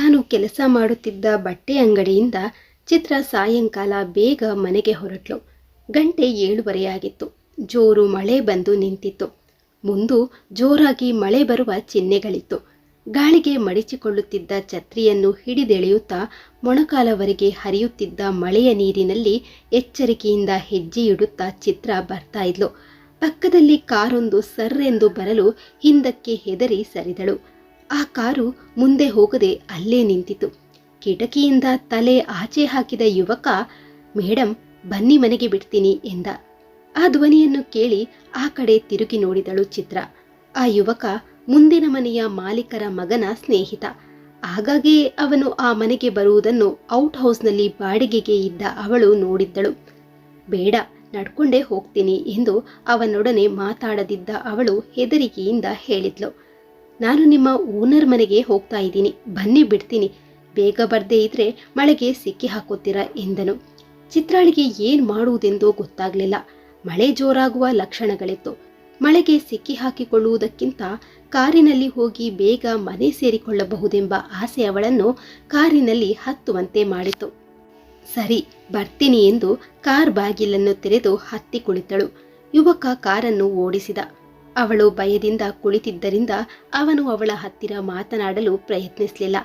ತಾನು ಕೆಲಸ ಮಾಡುತ್ತಿದ್ದ ಬಟ್ಟೆ ಅಂಗಡಿಯಿಂದ ಚಿತ್ರ ಸಾಯಂಕಾಲ ಬೇಗ ಮನೆಗೆ ಹೊರಟ್ಲು. ಗಂಟೆ ಏಳುವರೆಯಾಗಿತ್ತು. ಜೋರು ಮಳೆ ಬಂದು ನಿಂತಿತ್ತು. ಮುಂದು ಜೋರಾಗಿ ಮಳೆ ಬರುವ ಚಿಹ್ನೆಗಳಿತ್ತು. ಗಾಳಿಗೆ ಮಡಿಚಿಕೊಳ್ಳುತ್ತಿದ್ದ ಛತ್ರಿಯನ್ನು ಹಿಡಿದೆಳೆಯುತ್ತಾ ಮೊಣಕಾಲವರೆಗೆ ಹರಿಯುತ್ತಿದ್ದ ಮಳೆಯ ನೀರಿನಲ್ಲಿ ಎಚ್ಚರಿಕೆಯಿಂದ ಹೆಜ್ಜೆಯಿಡುತ್ತಾ ಚಿತ್ರ ಬರ್ತಾ ಇದ್ಲು. ಪಕ್ಕದಲ್ಲಿ ಕಾರೊಂದು ಸರ್ರೆಂದು ಬರಲು ಹಿಂದಕ್ಕೆ ಹೆದರಿ ಸರಿದಳು. ಆ ಕಾರು ಮುಂದೆ ಹೋಗದೆ ಅಲ್ಲೇ ನಿಂತಿತು. ಕಿಟಕಿಯಿಂದ ತಲೆ ಆಚೆ ಹಾಕಿದ ಯುವಕ ಮೇಡಮ್ ಬನ್ನಿ ಮನೆಗೆ ಬಿಡ್ತೀನಿ ಎಂದ. ಆ ಧ್ವನಿಯನ್ನು ಕೇಳಿ ಆ ಕಡೆ ತಿರುಗಿ ನೋಡಿದಳು ಚಿತ್ರ. ಆ ಯುವಕ ಮುಂದಿನ ಮನೆಯ ಮಾಲೀಕರ ಮಗನ ಸ್ನೇಹಿತ. ಆಗಾಗ್ಗೆ ಅವನು ಆ ಮನೆಗೆ ಬರುವುದನ್ನು ಔಟ್ ಹೌಸ್ನಲ್ಲಿ ಬಾಡಿಗೆಗೆ ಇದ್ದ ಅವಳು ನೋಡಿದ್ದಳು. ಬೇಡ, ನಡ್ಕೊಂಡೇ ಹೋಗ್ತೀನಿ ಎಂದು ಅವನೊಡನೆ ಮಾತಾಡದಿದ್ದ ಅವಳು ಹೆದರಿಕೆಯಿಂದ ಹೇಳಿದ್ಲು. ನಾನು ನಿಮ್ಮ ಓನರ್ ಮನೆಗೆ ಹೋಗ್ತಾ ಇದ್ದೀನಿ. ಬನ್ನಿ ಬಿಡ್ತೀನಿ. ಬೇಗ ಬರದೇ ಇದ್ರೆ ಮಳೆಗೆ ಸಿಕ್ಕಿ ಹಾಕೋತೀರಾ ಎಂದನು. ಚಿತ್ರಾಳಿಗೆ ಏನ್ ಮಾಡುವುದೆಂದು ಗೊತ್ತಾಗ್ಲಿಲ್ಲ. ಮಳೆ ಜೋರಾಗುವ ಲಕ್ಷಣಗಳಿತ್ತು. ಮಳೆಗೆ ಸಿಕ್ಕಿ ಹಾಕಿಕೊಳ್ಳುವುದಕ್ಕಿಂತ ಕಾರಿನಲ್ಲಿ ಹೋಗಿ ಬೇಗ ಮನೆ ಸೇರಿಕೊಳ್ಳಬಹುದೆಂಬ ಆಸೆ ಅವಳನ್ನು ಕಾರಿನಲ್ಲಿ ಹತ್ತುವಂತೆ ಮಾಡಿತು. ಸರಿ, ಬರ್ತೀನಿ ಎಂದು ಕಾರ್ ಬಾಗಿಲನ್ನು ತೆರೆದು ಹತ್ತಿ ಕುಳಿತಳು. ಯುವಕ ಕಾರನ್ನು ಓಡಿಸಿದ. ಅವಳು ಭಯದಿಂದ ಕುಳಿತಿದ್ದರಿಂದ ಅವನು ಅವಳ ಹತ್ತಿರ ಮಾತನಾಡಲು ಪ್ರಯತ್ನಿಸಲಿಲ್ಲ.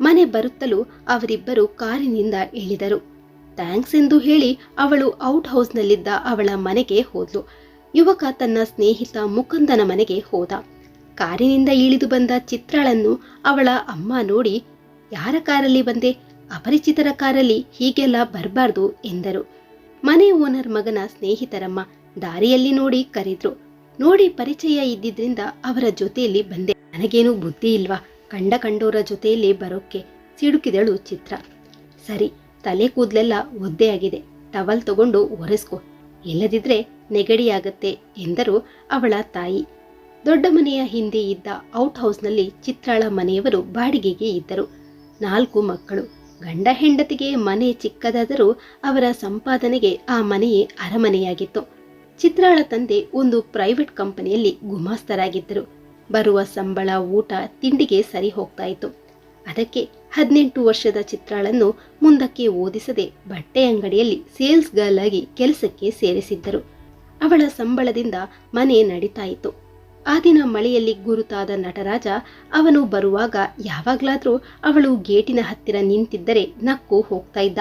ಮನೆ ಬರುತ್ತಲೂ ಅವರಿಬ್ಬರು ಕಾರಿನಿಂದ ಇಳಿದರು. ಥ್ಯಾಂಕ್ಸ್ ಎಂದು ಹೇಳಿ ಅವಳು ಔಟ್ ಹೌಸ್ನಲ್ಲಿದ್ದ ಅವಳ ಮನೆಗೆ ಹೋದ್ಲು. ಯುವಕ ತನ್ನ ಸ್ನೇಹಿತ ಮುಕುಂದನ ಮನೆಗೆ ಹೋದ. ಕಾರಿನಿಂದ ಇಳಿದು ಬಂದ ಚಿತ್ರಳನ್ನು ಅವಳ ಅಮ್ಮ ನೋಡಿ, ಯಾರ ಕಾರಲ್ಲಿ ಬಂದೆ? ಅಪರಿಚಿತರ ಕಾರಲ್ಲಿ ಹೀಗೆಲ್ಲ ಬರಬಾರ್ದು ಎಂದರು. ಮನೆ ಓನರ್ ಮಗನ ಸ್ನೇಹಿತರಮ್ಮ ದಾರಿಯಲ್ಲಿ ನೋಡಿ ಕರೆದ್ರು. ನೋಡಿ ಪರಿಚಯ ಇದ್ದಿದ್ರಿಂದ ಅವರ ಜೊತೆಯಲ್ಲಿ ಬಂದೆ. ನನಗೇನು ಬುದ್ಧಿ ಇಲ್ವಾ? ಕಂಡ ಕಂಡೋರ ಜೊತೆಯಲ್ಲಿ ಬರೋಕ್ಕೆ ಸಿಡುಕಿದಳು ಚಿತ್ರ. ಸರಿ, ತಲೆ ಕೂದಲೆಲ್ಲ ಒದ್ದೆಯಾಗಿದೆ. ಟವಲ್ ತಗೊಂಡು ಒರೆಸ್ಕೊ. ಇಲ್ಲದಿದ್ರೆ ನೆಗಡಿಯಾಗತ್ತೆ ಎಂದರು ಅವಳ ತಾಯಿ. ದೊಡ್ಡ ಮನೆಯ ಹಿಂದೆ ಇದ್ದ ಔಟ್ ಹೌಸ್ನಲ್ಲಿ ಚಿತ್ರಾಳ ಮನೆಯವರು ಬಾಡಿಗೆಗೆ ಇದ್ದರು. ನಾಲ್ಕು ಮಕ್ಕಳು. ಗಂಡ ಹೆಂಡತಿಗೆ ಮನೆ ಚಿಕ್ಕದಾದರೂ ಅವರ ಸಂಪಾದನೆಗೆ ಆ ಮನೆಯೇ ಅರಮನೆಯಾಗಿತ್ತು. ಚಿತ್ರಾಳ ತಂದೆ ಒಂದು ಪ್ರೈವೇಟ್ ಕಂಪನಿಯಲ್ಲಿ ಗುಮಾಸ್ತರಾಗಿದ್ದರು. ಬರುವ ಸಂಬಳ, ಊಟ, ತಿಂಡಿಗೆ ಸರಿ ಹೋಗ್ತಾ ಇತ್ತು. ಅದಕ್ಕೆ ಹದಿನೆಂಟು ವರ್ಷದ ಚಿತ್ರಾಳನ್ನು ಮುಂದಕ್ಕೆ ಓದಿಸದೆ ಬಟ್ಟೆ ಅಂಗಡಿಯಲ್ಲಿ ಸೇಲ್ಸ್ ಗರ್ಲ್ ಆಗಿ ಕೆಲಸಕ್ಕೆ ಸೇರಿಸಿದ್ದರು. ಅವಳ ಸಂಬಳದಿಂದ ಮನೆ ನಡೀತಾ ಇತ್ತು. ಆ ದಿನ ಮಳೆಯಲ್ಲಿ ಗುರುತಾದ ನಟರಾಜ ಅವನು ಬರುವಾಗ ಯಾವಾಗ್ಲಾದ್ರೂ ಅವಳು ಗೇಟಿನ ಹತ್ತಿರ ನಿಂತಿದ್ದರೆ ನಕ್ಕು ಹೋಗ್ತಾ ಇದ್ದ.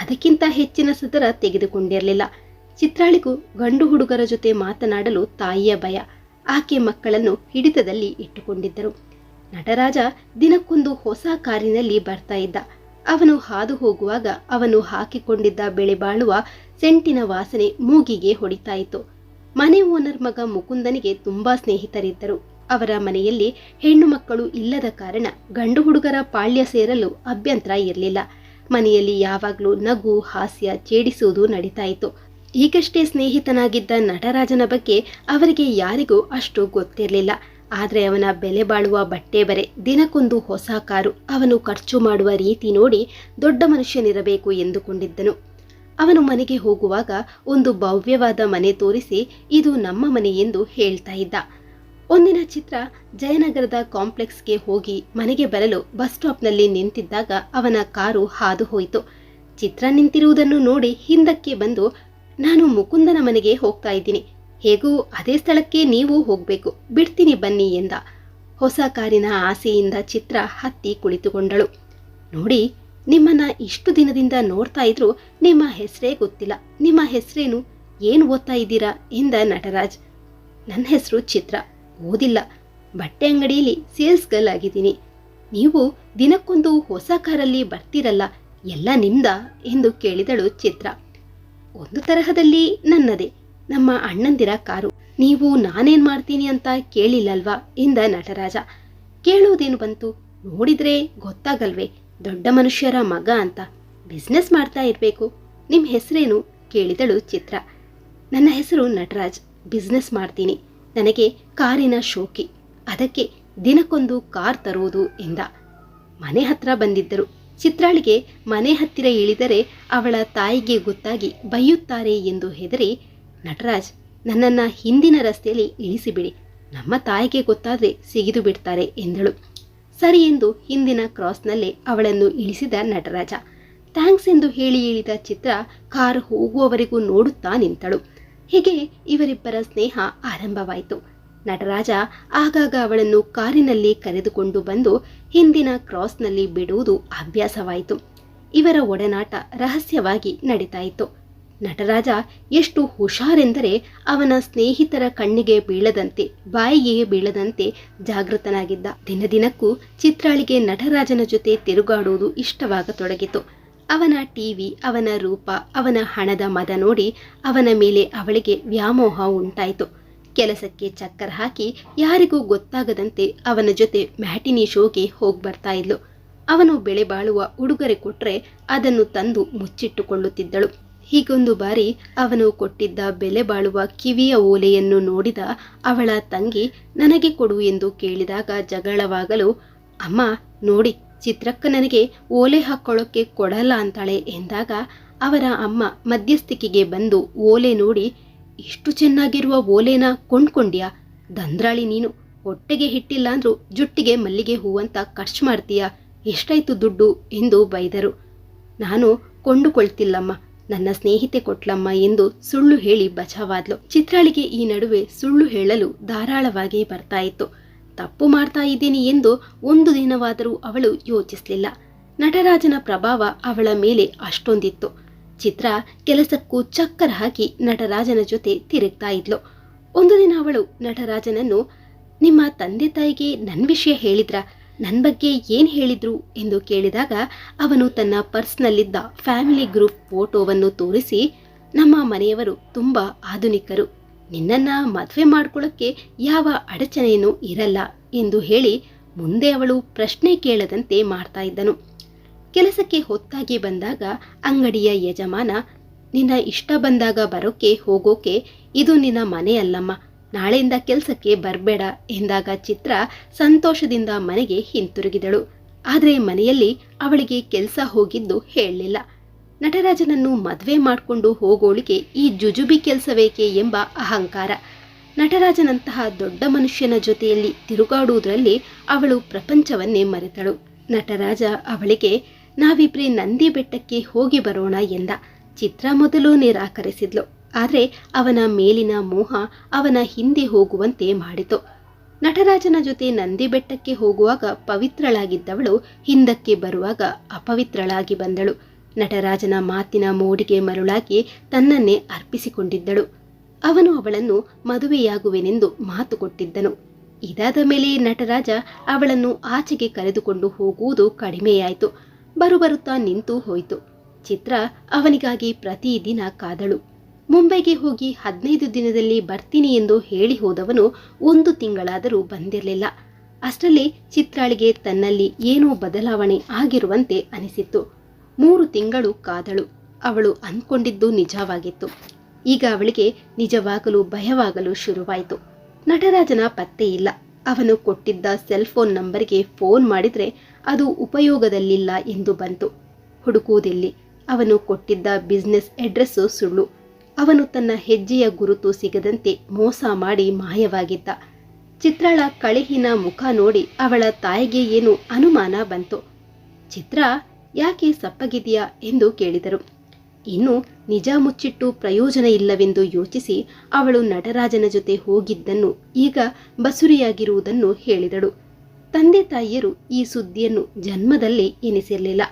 ಅದಕ್ಕಿಂತ ಹೆಚ್ಚಿನ ಸದರ ತೆಗೆದುಕೊಂಡಿರಲಿಲ್ಲ. ಚಿತ್ರಾಳಿಗೂ ಗಂಡು ಹುಡುಗರ ಜೊತೆ ಮಾತನಾಡಲು ತಾಯಿಯ ಭಯ. ಆಕೆ ಮಕ್ಕಳನ್ನು ಹಿಡಿತದಲ್ಲಿ ಇಟ್ಟುಕೊಂಡಿದ್ದರು. ನಟರಾಜ ದಿನಕ್ಕೊಂದು ಹೊಸ ಕಾರಿನಲ್ಲಿ ಬರ್ತಾ ಇದ್ದ. ಅವನು ಹಾದು ಹೋಗುವಾಗ ಅವನು ಹಾಕಿಕೊಂಡಿದ್ದ ಬೆಳೆ ಬಾಳುವ ಸೆಂಟಿನ ವಾಸನೆ ಮೂಗಿಗೆ ಹೊಡಿತಾ ಇತ್ತು ಮನೆ ಓನರ್ ಮಗ ಮುಕುಂದನಿಗೆ ತುಂಬಾ ಸ್ನೇಹಿತರಿದ್ದರು. ಅವರ ಮನೆಯಲ್ಲಿ ಹೆಣ್ಣು ಮಕ್ಕಳು ಇಲ್ಲದ ಕಾರಣ ಗಂಡು ಹುಡುಗರ ಪಾಳ್ಯ ಸೇರಲು ಅಭ್ಯಂತರ ಇರಲಿಲ್ಲ. ಮನೆಯಲ್ಲಿ ಯಾವಾಗಲೂ ನಗು, ಹಾಸ್ಯ ಚೇಡಿಸುವುದು ನಡೀತಾ ಇತ್ತು ಈಗಷ್ಟೇ ಸ್ನೇಹಿತನಾಗಿದ್ದ ನಟರಾಜನ ಬಗ್ಗೆ ಅವರಿಗೆ ಯಾರಿಗೂ ಅಷ್ಟು ಗೊತ್ತಿರಲಿಲ್ಲ. ಆದರೆ ಅವನ ಬೆಲೆ ಬಾಳುವ ಬಟ್ಟೆ ಬರೆ, ದಿನಕ್ಕೊಂದು ಹೊಸ ಕಾರು, ಅವನು ಖರ್ಚು ಮಾಡುವ ರೀತಿ ನೋಡಿ ದೊಡ್ಡ ಮನುಷ್ಯನಿರಬೇಕು ಎಂದುಕೊಂಡಿದ್ದನು. ಅವನು ಮನೆಗೆ ಹೋಗುವಾಗ ಒಂದು ಭವ್ಯವಾದ ಮನೆ ತೋರಿಸಿ, ಇದು ನಮ್ಮ ಮನೆ ಎಂದು ಹೇಳ್ತಾ ಇದ್ದ. ಒಂದಿನ ಚಿತ್ರ ಜಯನಗರದ ಕಾಂಪ್ಲೆಕ್ಸ್ಗೆ ಹೋಗಿ ಮನೆಗೆ ಬರಲು ಬಸ್ ಸ್ಟಾಪ್ನಲ್ಲಿ ನಿಂತಿದ್ದಾಗ ಅವನ ಕಾರು ಹಾದು ಹೋಯಿತು. ಚಿತ್ರ ನಿಂತಿರುವುದನ್ನು ನೋಡಿ ಹಿಂದಕ್ಕೆ ಬಂದು ನಾನು ಮುಕುಂದನ ಮನೆಗೆ ಹೋಗ್ತಾ ಇದ್ದೀನಿ. ಹೇಗೂ ಅದೇ ಸ್ಥಳಕ್ಕೆ ನೀವು ಹೋಗ್ಬೇಕು. ಬಿಡ್ತೀನಿ ಬನ್ನಿ ಎಂದ. ಹೊಸ ಕಾರಿನ ಆಸೆಯಿಂದ ಚಿತ್ರ ಹತ್ತಿ ಕುಳಿತುಕೊಂಡಳು. ನೋಡಿ, ನಿಮ್ಮನ್ನ ಇಷ್ಟು ದಿನದಿಂದ ನೋಡ್ತಾ ಇದ್ರು ನಿಮ್ಮ ಹೆಸರೇ ಗೊತ್ತಿಲ್ಲ. ನಿಮ್ಮ ಹೆಸರೇನು? ಏನು ಓದ್ತಾ ಇದ್ದೀರಾ? ಎಂದ ನಟರಾಜ್. ನನ್ನ ಹೆಸರು ಚಿತ್ರ. ಓದಿಲ್ಲ. ಬಟ್ಟೆ ಅಂಗಡಿಯಲ್ಲಿ ಸೇಲ್ಸ್ ಗರ್ಲ್ ಆಗಿದ್ದೀನಿ. ನೀವು ದಿನಕ್ಕೊಂದು ಹೊಸ ಕಾರಲ್ಲಿ ಬರ್ತೀರಲ್ಲ, ಎಲ್ಲ ನಿಮ್ದ? ಎಂದು ಕೇಳಿದಳು ಚಿತ್ರ. ಒಂದು ತರಹದಲ್ಲಿ ನನ್ನದೇ. ನಮ್ಮ ಅಣ್ಣಂದಿರ ಕಾರು. ನೀವು ನಾನೇನ್ ಮಾಡ್ತೀನಿ ಅಂತ ಕೇಳಿಲ್ಲಲ್ವಾ? ಎಂದ ನಟರಾಜ. ಕೇಳುವುದೇನು ಬಂತು? ನೋಡಿದ್ರೆ ಗೊತ್ತಾಗಲ್ವೇ? ದೊಡ್ಡ ಮನುಷ್ಯರ ಮಗ ಅಂತ ಬಿಸ್ನೆಸ್ ಮಾಡ್ತಾ ಇರಬೇಕು. ನಿಮ್ಮ ಹೆಸರೇನು? ಕೇಳಿದಳು ಚಿತ್ರ. ನನ್ನ ಹೆಸರು ನಟರಾಜ್. ಬಿಸ್ನೆಸ್ ಮಾಡ್ತೀನಿ. ನನಗೆ ಕಾರಿನ ಶೋಕಿ. ಅದಕ್ಕೆ ದಿನಕ್ಕೊಂದು ಕಾರ್ ತರುವುದು ಎಂದ. ಮನೆ ಹತ್ರ ಬಂದಿದ್ದರು. ಚಿತ್ರಾಳಿಗೆ ಮನೆ ಹತ್ತಿರ ಇಳಿದರೆ ಅವಳ ತಾಯಿಗೆ ಗೊತ್ತಾಗಿ ಬೈಯುತ್ತಾರೆ ಎಂದು ಹೆದರಿ, ನಟರಾಜ್, ನನ್ನನ್ನ ಹಿಂದಿನ ರಸ್ತೆಯಲ್ಲಿ ಇಳಿಸಿಬಿಡಿ. ನಮ್ಮ ತಾಯಿಗೆ ಗೊತ್ತಾದ್ರೆ ಸಿಗಿದು ಬಿಡ್ತಾರೆ ಎಂದಳು. ಸರಿ ಎಂದು ಹಿಂದಿನ ಕ್ರಾಸ್ನಲ್ಲೇ ಅವಳನ್ನು ಇಳಿಸಿದ ನಟರಾಜ. ಥ್ಯಾಂಕ್ಸ್ ಎಂದು ಹೇಳಿ ಇಳಿದ ಚಿತ್ರ ಕಾರ್ ಹೋಗುವವರೆಗೂ ನೋಡುತ್ತಾ ನಿಂತಳು ಹೀಗೆ ಇವರಿಬ್ಬರ ಸ್ನೇಹ ಆರಂಭವಾಯಿತು. ನಟರಾಜ ಆಗಾಗ ಅವಳನ್ನು ಕಾರಿನಲ್ಲಿ ಕರೆದುಕೊಂಡು ಬಂದು ಹಿಂದಿನ ಕ್ರಾಸ್ನಲ್ಲಿ ಬಿಡುವುದು ಅಭ್ಯಾಸವಾಯಿತು. ಇವರ ಒಡನಾಟ ರಹಸ್ಯವಾಗಿ ನಡೀತಾ ಇತ್ತು. ನಟರಾಜ ಎಷ್ಟು ಹುಷಾರೆಂದರೆ ಅವನ ಸ್ನೇಹಿತರ ಕಣ್ಣಿಗೆ ಬೀಳದಂತೆ, ಬಾಯಿಗೆ ಬೀಳದಂತೆ ಜಾಗೃತನಾಗಿದ್ದ. ದಿನದಿನಕ್ಕೂ ಚಿತ್ರಾಳಿಗೆ ನಟರಾಜನ ಜೊತೆ ತಿರುಗಾಡುವುದು ಇಷ್ಟವಾಗತೊಡಗಿತು. ಅವನ ಟಿವಿ ಅವನ ರೂಪ, ಅವನ ಹಣದ ಮದ ನೋಡಿ ಅವನ ಮೇಲೆ ಅವಳಿಗೆ ವ್ಯಾಮೋಹ ಉಂಟಾಯಿತು. ಕೆಲಸಕ್ಕೆ ಚಕ್ಕರ್ ಹಾಕಿ ಯಾರಿಗೂ ಗೊತ್ತಾಗದಂತೆ ಅವನ ಜೊತೆ ಮ್ಯಾಟಿನಿ ಶೋಗೆ ಹೋಗಿ ಬರ್ತಾ ಇದ್ಲು. ಅವನು ಬೆಳೆ ಬಾಳುವ ಉಡುಗೊರೆ ಕೊಟ್ರೆ ಅದನ್ನು ತಂದು ಮುಚ್ಚಿಟ್ಟುಕೊಳ್ಳುತ್ತಿದ್ದಳು. ಹೀಗೊಂದು ಬಾರಿ ಅವನು ಕೊಟ್ಟಿದ್ದ ಬೆಲೆ ಬಾಳುವ ಕಿವಿಯ ಓಲೆಯನ್ನು ನೋಡಿದ ಅವಳ ತಂಗಿ, ನನಗೆ ಕೊಡು ಎಂದು ಕೇಳಿದಾಗ ಜಗಳವಾಗಲು, ಅಮ್ಮ, ನೋಡಿ, ಚಿತ್ರಕ್ಕ ನನಗೆ ಓಲೆ ಹಾಕ್ಕೊಳ್ಳೋಕ್ಕೆ ಕೊಡಲ್ಲ ಅಂತಾಳೆ ಎಂದಾಗ ಅವರ ಅಮ್ಮ ಮಧ್ಯಸ್ಥಿಕೆಗೆ ಬಂದು ಓಲೆ ನೋಡಿ ಇಷ್ಟು ಚೆನ್ನಾಗಿರುವ ಓಲೆನ ಕೊಂಡ್ಕೊಂಡ್ಯಾ? ದಂದ್ರಾಳಿ ನೀನು ಹೊಟ್ಟೆಗೆ ಹಿಟ್ಟಿಲ್ಲ ಅಂದ್ರೂ ಜುಟ್ಟಿಗೆ ಮಲ್ಲಿಗೆ ಹೂವಂತ ಖರ್ಚು ಮಾಡ್ತೀಯಾ? ಎಷ್ಟಾಯ್ತು ದುಡ್ಡು ಎಂದು ಬೈದರು. ನಾನು ಕೊಂಡುಕೊಳ್ತಿಲ್ಲಮ್ಮ, ನನ್ನ ಸ್ನೇಹಿತೆ ಕೊಟ್ಲಮ್ಮ ಎಂದು ಸುಳ್ಳು ಹೇಳಿ ಬಚಾವಾದ್ಲು. ಚಿತ್ರಾಳಿಗೆ ಈ ನಡುವೆ ಸುಳ್ಳು ಹೇಳಲು ಧಾರಾಳವಾಗಿ ಬರ್ತಾ ಇತ್ತು. ತಪ್ಪು ಮಾಡ್ತಾ ಇದ್ದೀನಿ ಎಂದು ಒಂದು ದಿನವಾದರೂ ಅವಳು ಯೋಚಿಸಲಿಲ್ಲ. ನಟರಾಜನ ಪ್ರಭಾವ ಅವಳ ಮೇಲೆ ಅಷ್ಟೊಂದಿತ್ತು. ಚಿತ್ರ ಕೆಲಸಕ್ಕೂ ಚಕ್ಕರ್ ಹಾಕಿ ನಟರಾಜನ ಜೊತೆ ತಿರುಗ್ತಾ ಇದ್ಲು. ಒಂದು ದಿನ ಅವಳು ನಟರಾಜನನ್ನು, ನಿಮ್ಮ ತಂದೆ ತಾಯಿಗೆ ನನ್ನ ವಿಷಯ ಹೇಳಿದ್ರ? ನನ್ನ ಬಗ್ಗೆ ಏನು ಹೇಳಿದ್ರು? ಎಂದು ಕೇಳಿದಾಗ ಅವನು ತನ್ನ ಪರ್ಸ್ನಲ್ಲಿದ್ದ ಫ್ಯಾಮಿಲಿ ಗ್ರೂಪ್ ಫೋಟೋವನ್ನು ತೋರಿಸಿ, ನಮ್ಮ ಮನೆಯವರು ತುಂಬ ಆಧುನಿಕರು. ನಿನ್ನನ್ನು ಮದುವೆ ಮಾಡ್ಕೊಳ್ಳೋಕ್ಕೆ ಯಾವ ಅಡಚಣೆಯೂ ಇರಲ್ಲ ಎಂದು ಹೇಳಿ ಮುಂದೆ ಅವಳು ಪ್ರಶ್ನೆ ಕೇಳದಂತೆ ಮಾಡ್ತಾ ಇದ್ದನು. ಕೆಲಸಕ್ಕೆ ಹೊತ್ತಾಗಿ ಬಂದಾಗ ಅಂಗಡಿಯ ಯಜಮಾನ, ನಿನ್ನ ಇಷ್ಟ ಬಂದಾಗ ಬರೋಕೆ, ಹೋಗೋಕೆ ಇದು ನಿನ್ನ ಮನೆಯಲ್ಲಮ್ಮ ನಾಳೆಯಿಂದ ಕೆಲಸಕ್ಕೆ ಬರಬೇಡ ಎಂದಾಗ ಚಿತ್ರ ಸಂತೋಷದಿಂದ ಮನೆಗೆ ಹಿಂತಿರುಗಿದಳು. ಆದರೆ ಮನೆಯಲ್ಲಿ ಅವಳಿಗೆ ಕೆಲಸ ಹೋಗಿದ್ದು ಹೇಳಲಿಲ್ಲ. ನಟರಾಜನನ್ನು ಮದುವೆ ಮಾಡಿಕೊಂಡು ಹೋಗೋಳಿಗೆ ಈ ಜುಜುಬಿ ಕೆಲಸವೇಕೆ ಎಂಬ ಅಹಂಕಾರ. ನಟರಾಜನಂತಹ ದೊಡ್ಡ ಮನುಷ್ಯನ ಜೊತೆಯಲ್ಲಿ ತಿರುಗಾಡುವುದರಲ್ಲಿ ಅವಳು ಪ್ರಪಂಚವನ್ನೇ ಮರೆತಳು. ನಟರಾಜ ಅವಳಿಗೆ ನಾವಿಬ್ರೇ ನಂದಿ ಬೆಟ್ಟಕ್ಕೆ ಹೋಗಿ ಬರೋಣ ಎಂದ. ಚಿತ್ರ ಮೊದಲು ನಿರಾಕರಿಸಿದ್ಲು. ಆದರೆ ಅವನ ಮೇಲಿನ ಮೋಹ ಅವನ ಹಿಂದೆ ಹೋಗುವಂತೆ ಮಾಡಿತು. ನಟರಾಜನ ಜೊತೆ ನಂದಿ ಬೆಟ್ಟಕ್ಕೆ ಹೋಗುವಾಗ ಪವಿತ್ರಳಾಗಿದ್ದವಳು ಹಿಂದಕ್ಕೆ ಬರುವಾಗ ಅಪವಿತ್ರಳಾಗಿ ಬಂದಳು. ನಟರಾಜನ ಮಾತಿನ ಮೋಡಿಗೆ ಮರುಳಾಗಿ ತನ್ನನ್ನೇ ಅರ್ಪಿಸಿಕೊಂಡಿದ್ದಳು. ಅವನು ಅವಳನ್ನು ಮದುವೆಯಾಗುವೆನೆಂದು ಮಾತು ಕೊಟ್ಟಿದ್ದನು. ಇದಾದ ಮೇಲೆ ನಟರಾಜ ಅವಳನ್ನು ಆಚೆಗೆ ಕರೆದುಕೊಂಡು ಹೋಗುವುದು ಕಡಿಮೆಯಾಯಿತು. ಬರುಬರುತ್ತಾ ನಿಂತು ಹೋಯಿತು. ಚಿತ್ರ ಅವನಿಗಾಗಿ ಪ್ರತಿದಿನ ಕಾದಳು. ಮುಂಬೈಗೆ ಹೋಗಿ ಹದಿನೈದು ದಿನದಲ್ಲಿ ಬರ್ತೀನಿ ಎಂದು ಹೇಳಿ ಹೋದವನು ಒಂದು ತಿಂಗಳಾದರೂ ಬಂದಿರಲಿಲ್ಲ. ಅಷ್ಟರಲ್ಲಿ ಚಿತ್ರಾಳಿಗೆ ತನ್ನಲ್ಲಿ ಏನೋ ಬದಲಾವಣೆ ಆಗಿರುವಂತೆ ಅನಿಸಿತ್ತು. ಮೂರು ತಿಂಗಳು ಕಾದಳು. ಅವಳು ಅಂದ್ಕೊಂಡಿದ್ದು ನಿಜವಾಗಿತ್ತು. ಈಗ ಅವಳಿಗೆ ನಿಜವಾಗಲು ಭಯವಾಗಲು ಶುರುವಾಯಿತು. ನಟರಾಜನ ಪತ್ತೆ ಇಲ್ಲ. ಅವನು ಕೊಟ್ಟಿದ್ದ ಸೆಲ್ ಫೋನ್ ನಂಬರ್ಗೆ ಫೋನ್ ಮಾಡಿದ್ರೆ ಅದು ಉಪಯೋಗದಲ್ಲಿಲ್ಲ ಎಂದು ಬಂತು. ಹುಡುಕುವುದೆಲ್ಲಿ. ಅವನು ಕೊಟ್ಟಿದ್ದ ಬಿಸ್ನೆಸ್ ಅಡ್ರೆಸ್ಸು ಸುಳ್ಳು. ಅವನು ತನ್ನ ಹೆಜ್ಜೆಯ ಗುರುತು ಸಿಗದಂತೆ ಮೋಸ ಮಾಡಿ ಮಾಯವಾಗಿದ್ದ. ಚಿತ್ರಾಳ ಕಳೆಹಿನ ಮುಖ ನೋಡಿ ಅವಳ ತಾಯಿಗೆ ಏನು ಅನುಮಾನ ಬಂತು. ಚಿತ್ರ, ಯಾಕೆ ಸಪ್ಪಗಿದೆಯಾ ಎಂದು ಕೇಳಿದರು. ಇನ್ನು ನಿಜ ಮುಚ್ಚಿಟ್ಟು ಪ್ರಯೋಜನ ಇಲ್ಲವೆಂದು ಯೋಚಿಸಿ ಅವಳು ನಟರಾಜನ ಜೊತೆ ಹೋಗಿದ್ದನ್ನು ಈಗ ಬಸುರಿಯಾಗಿರುವುದನ್ನು ಹೇಳಿದಳು. ತಂದೆ ತಾಯಿಯರು ಈ ಸುದ್ದಿಯನ್ನು ಜನ್ಮದಲ್ಲಿ ಎನಿಸಿರಲಿಲ್ಲ.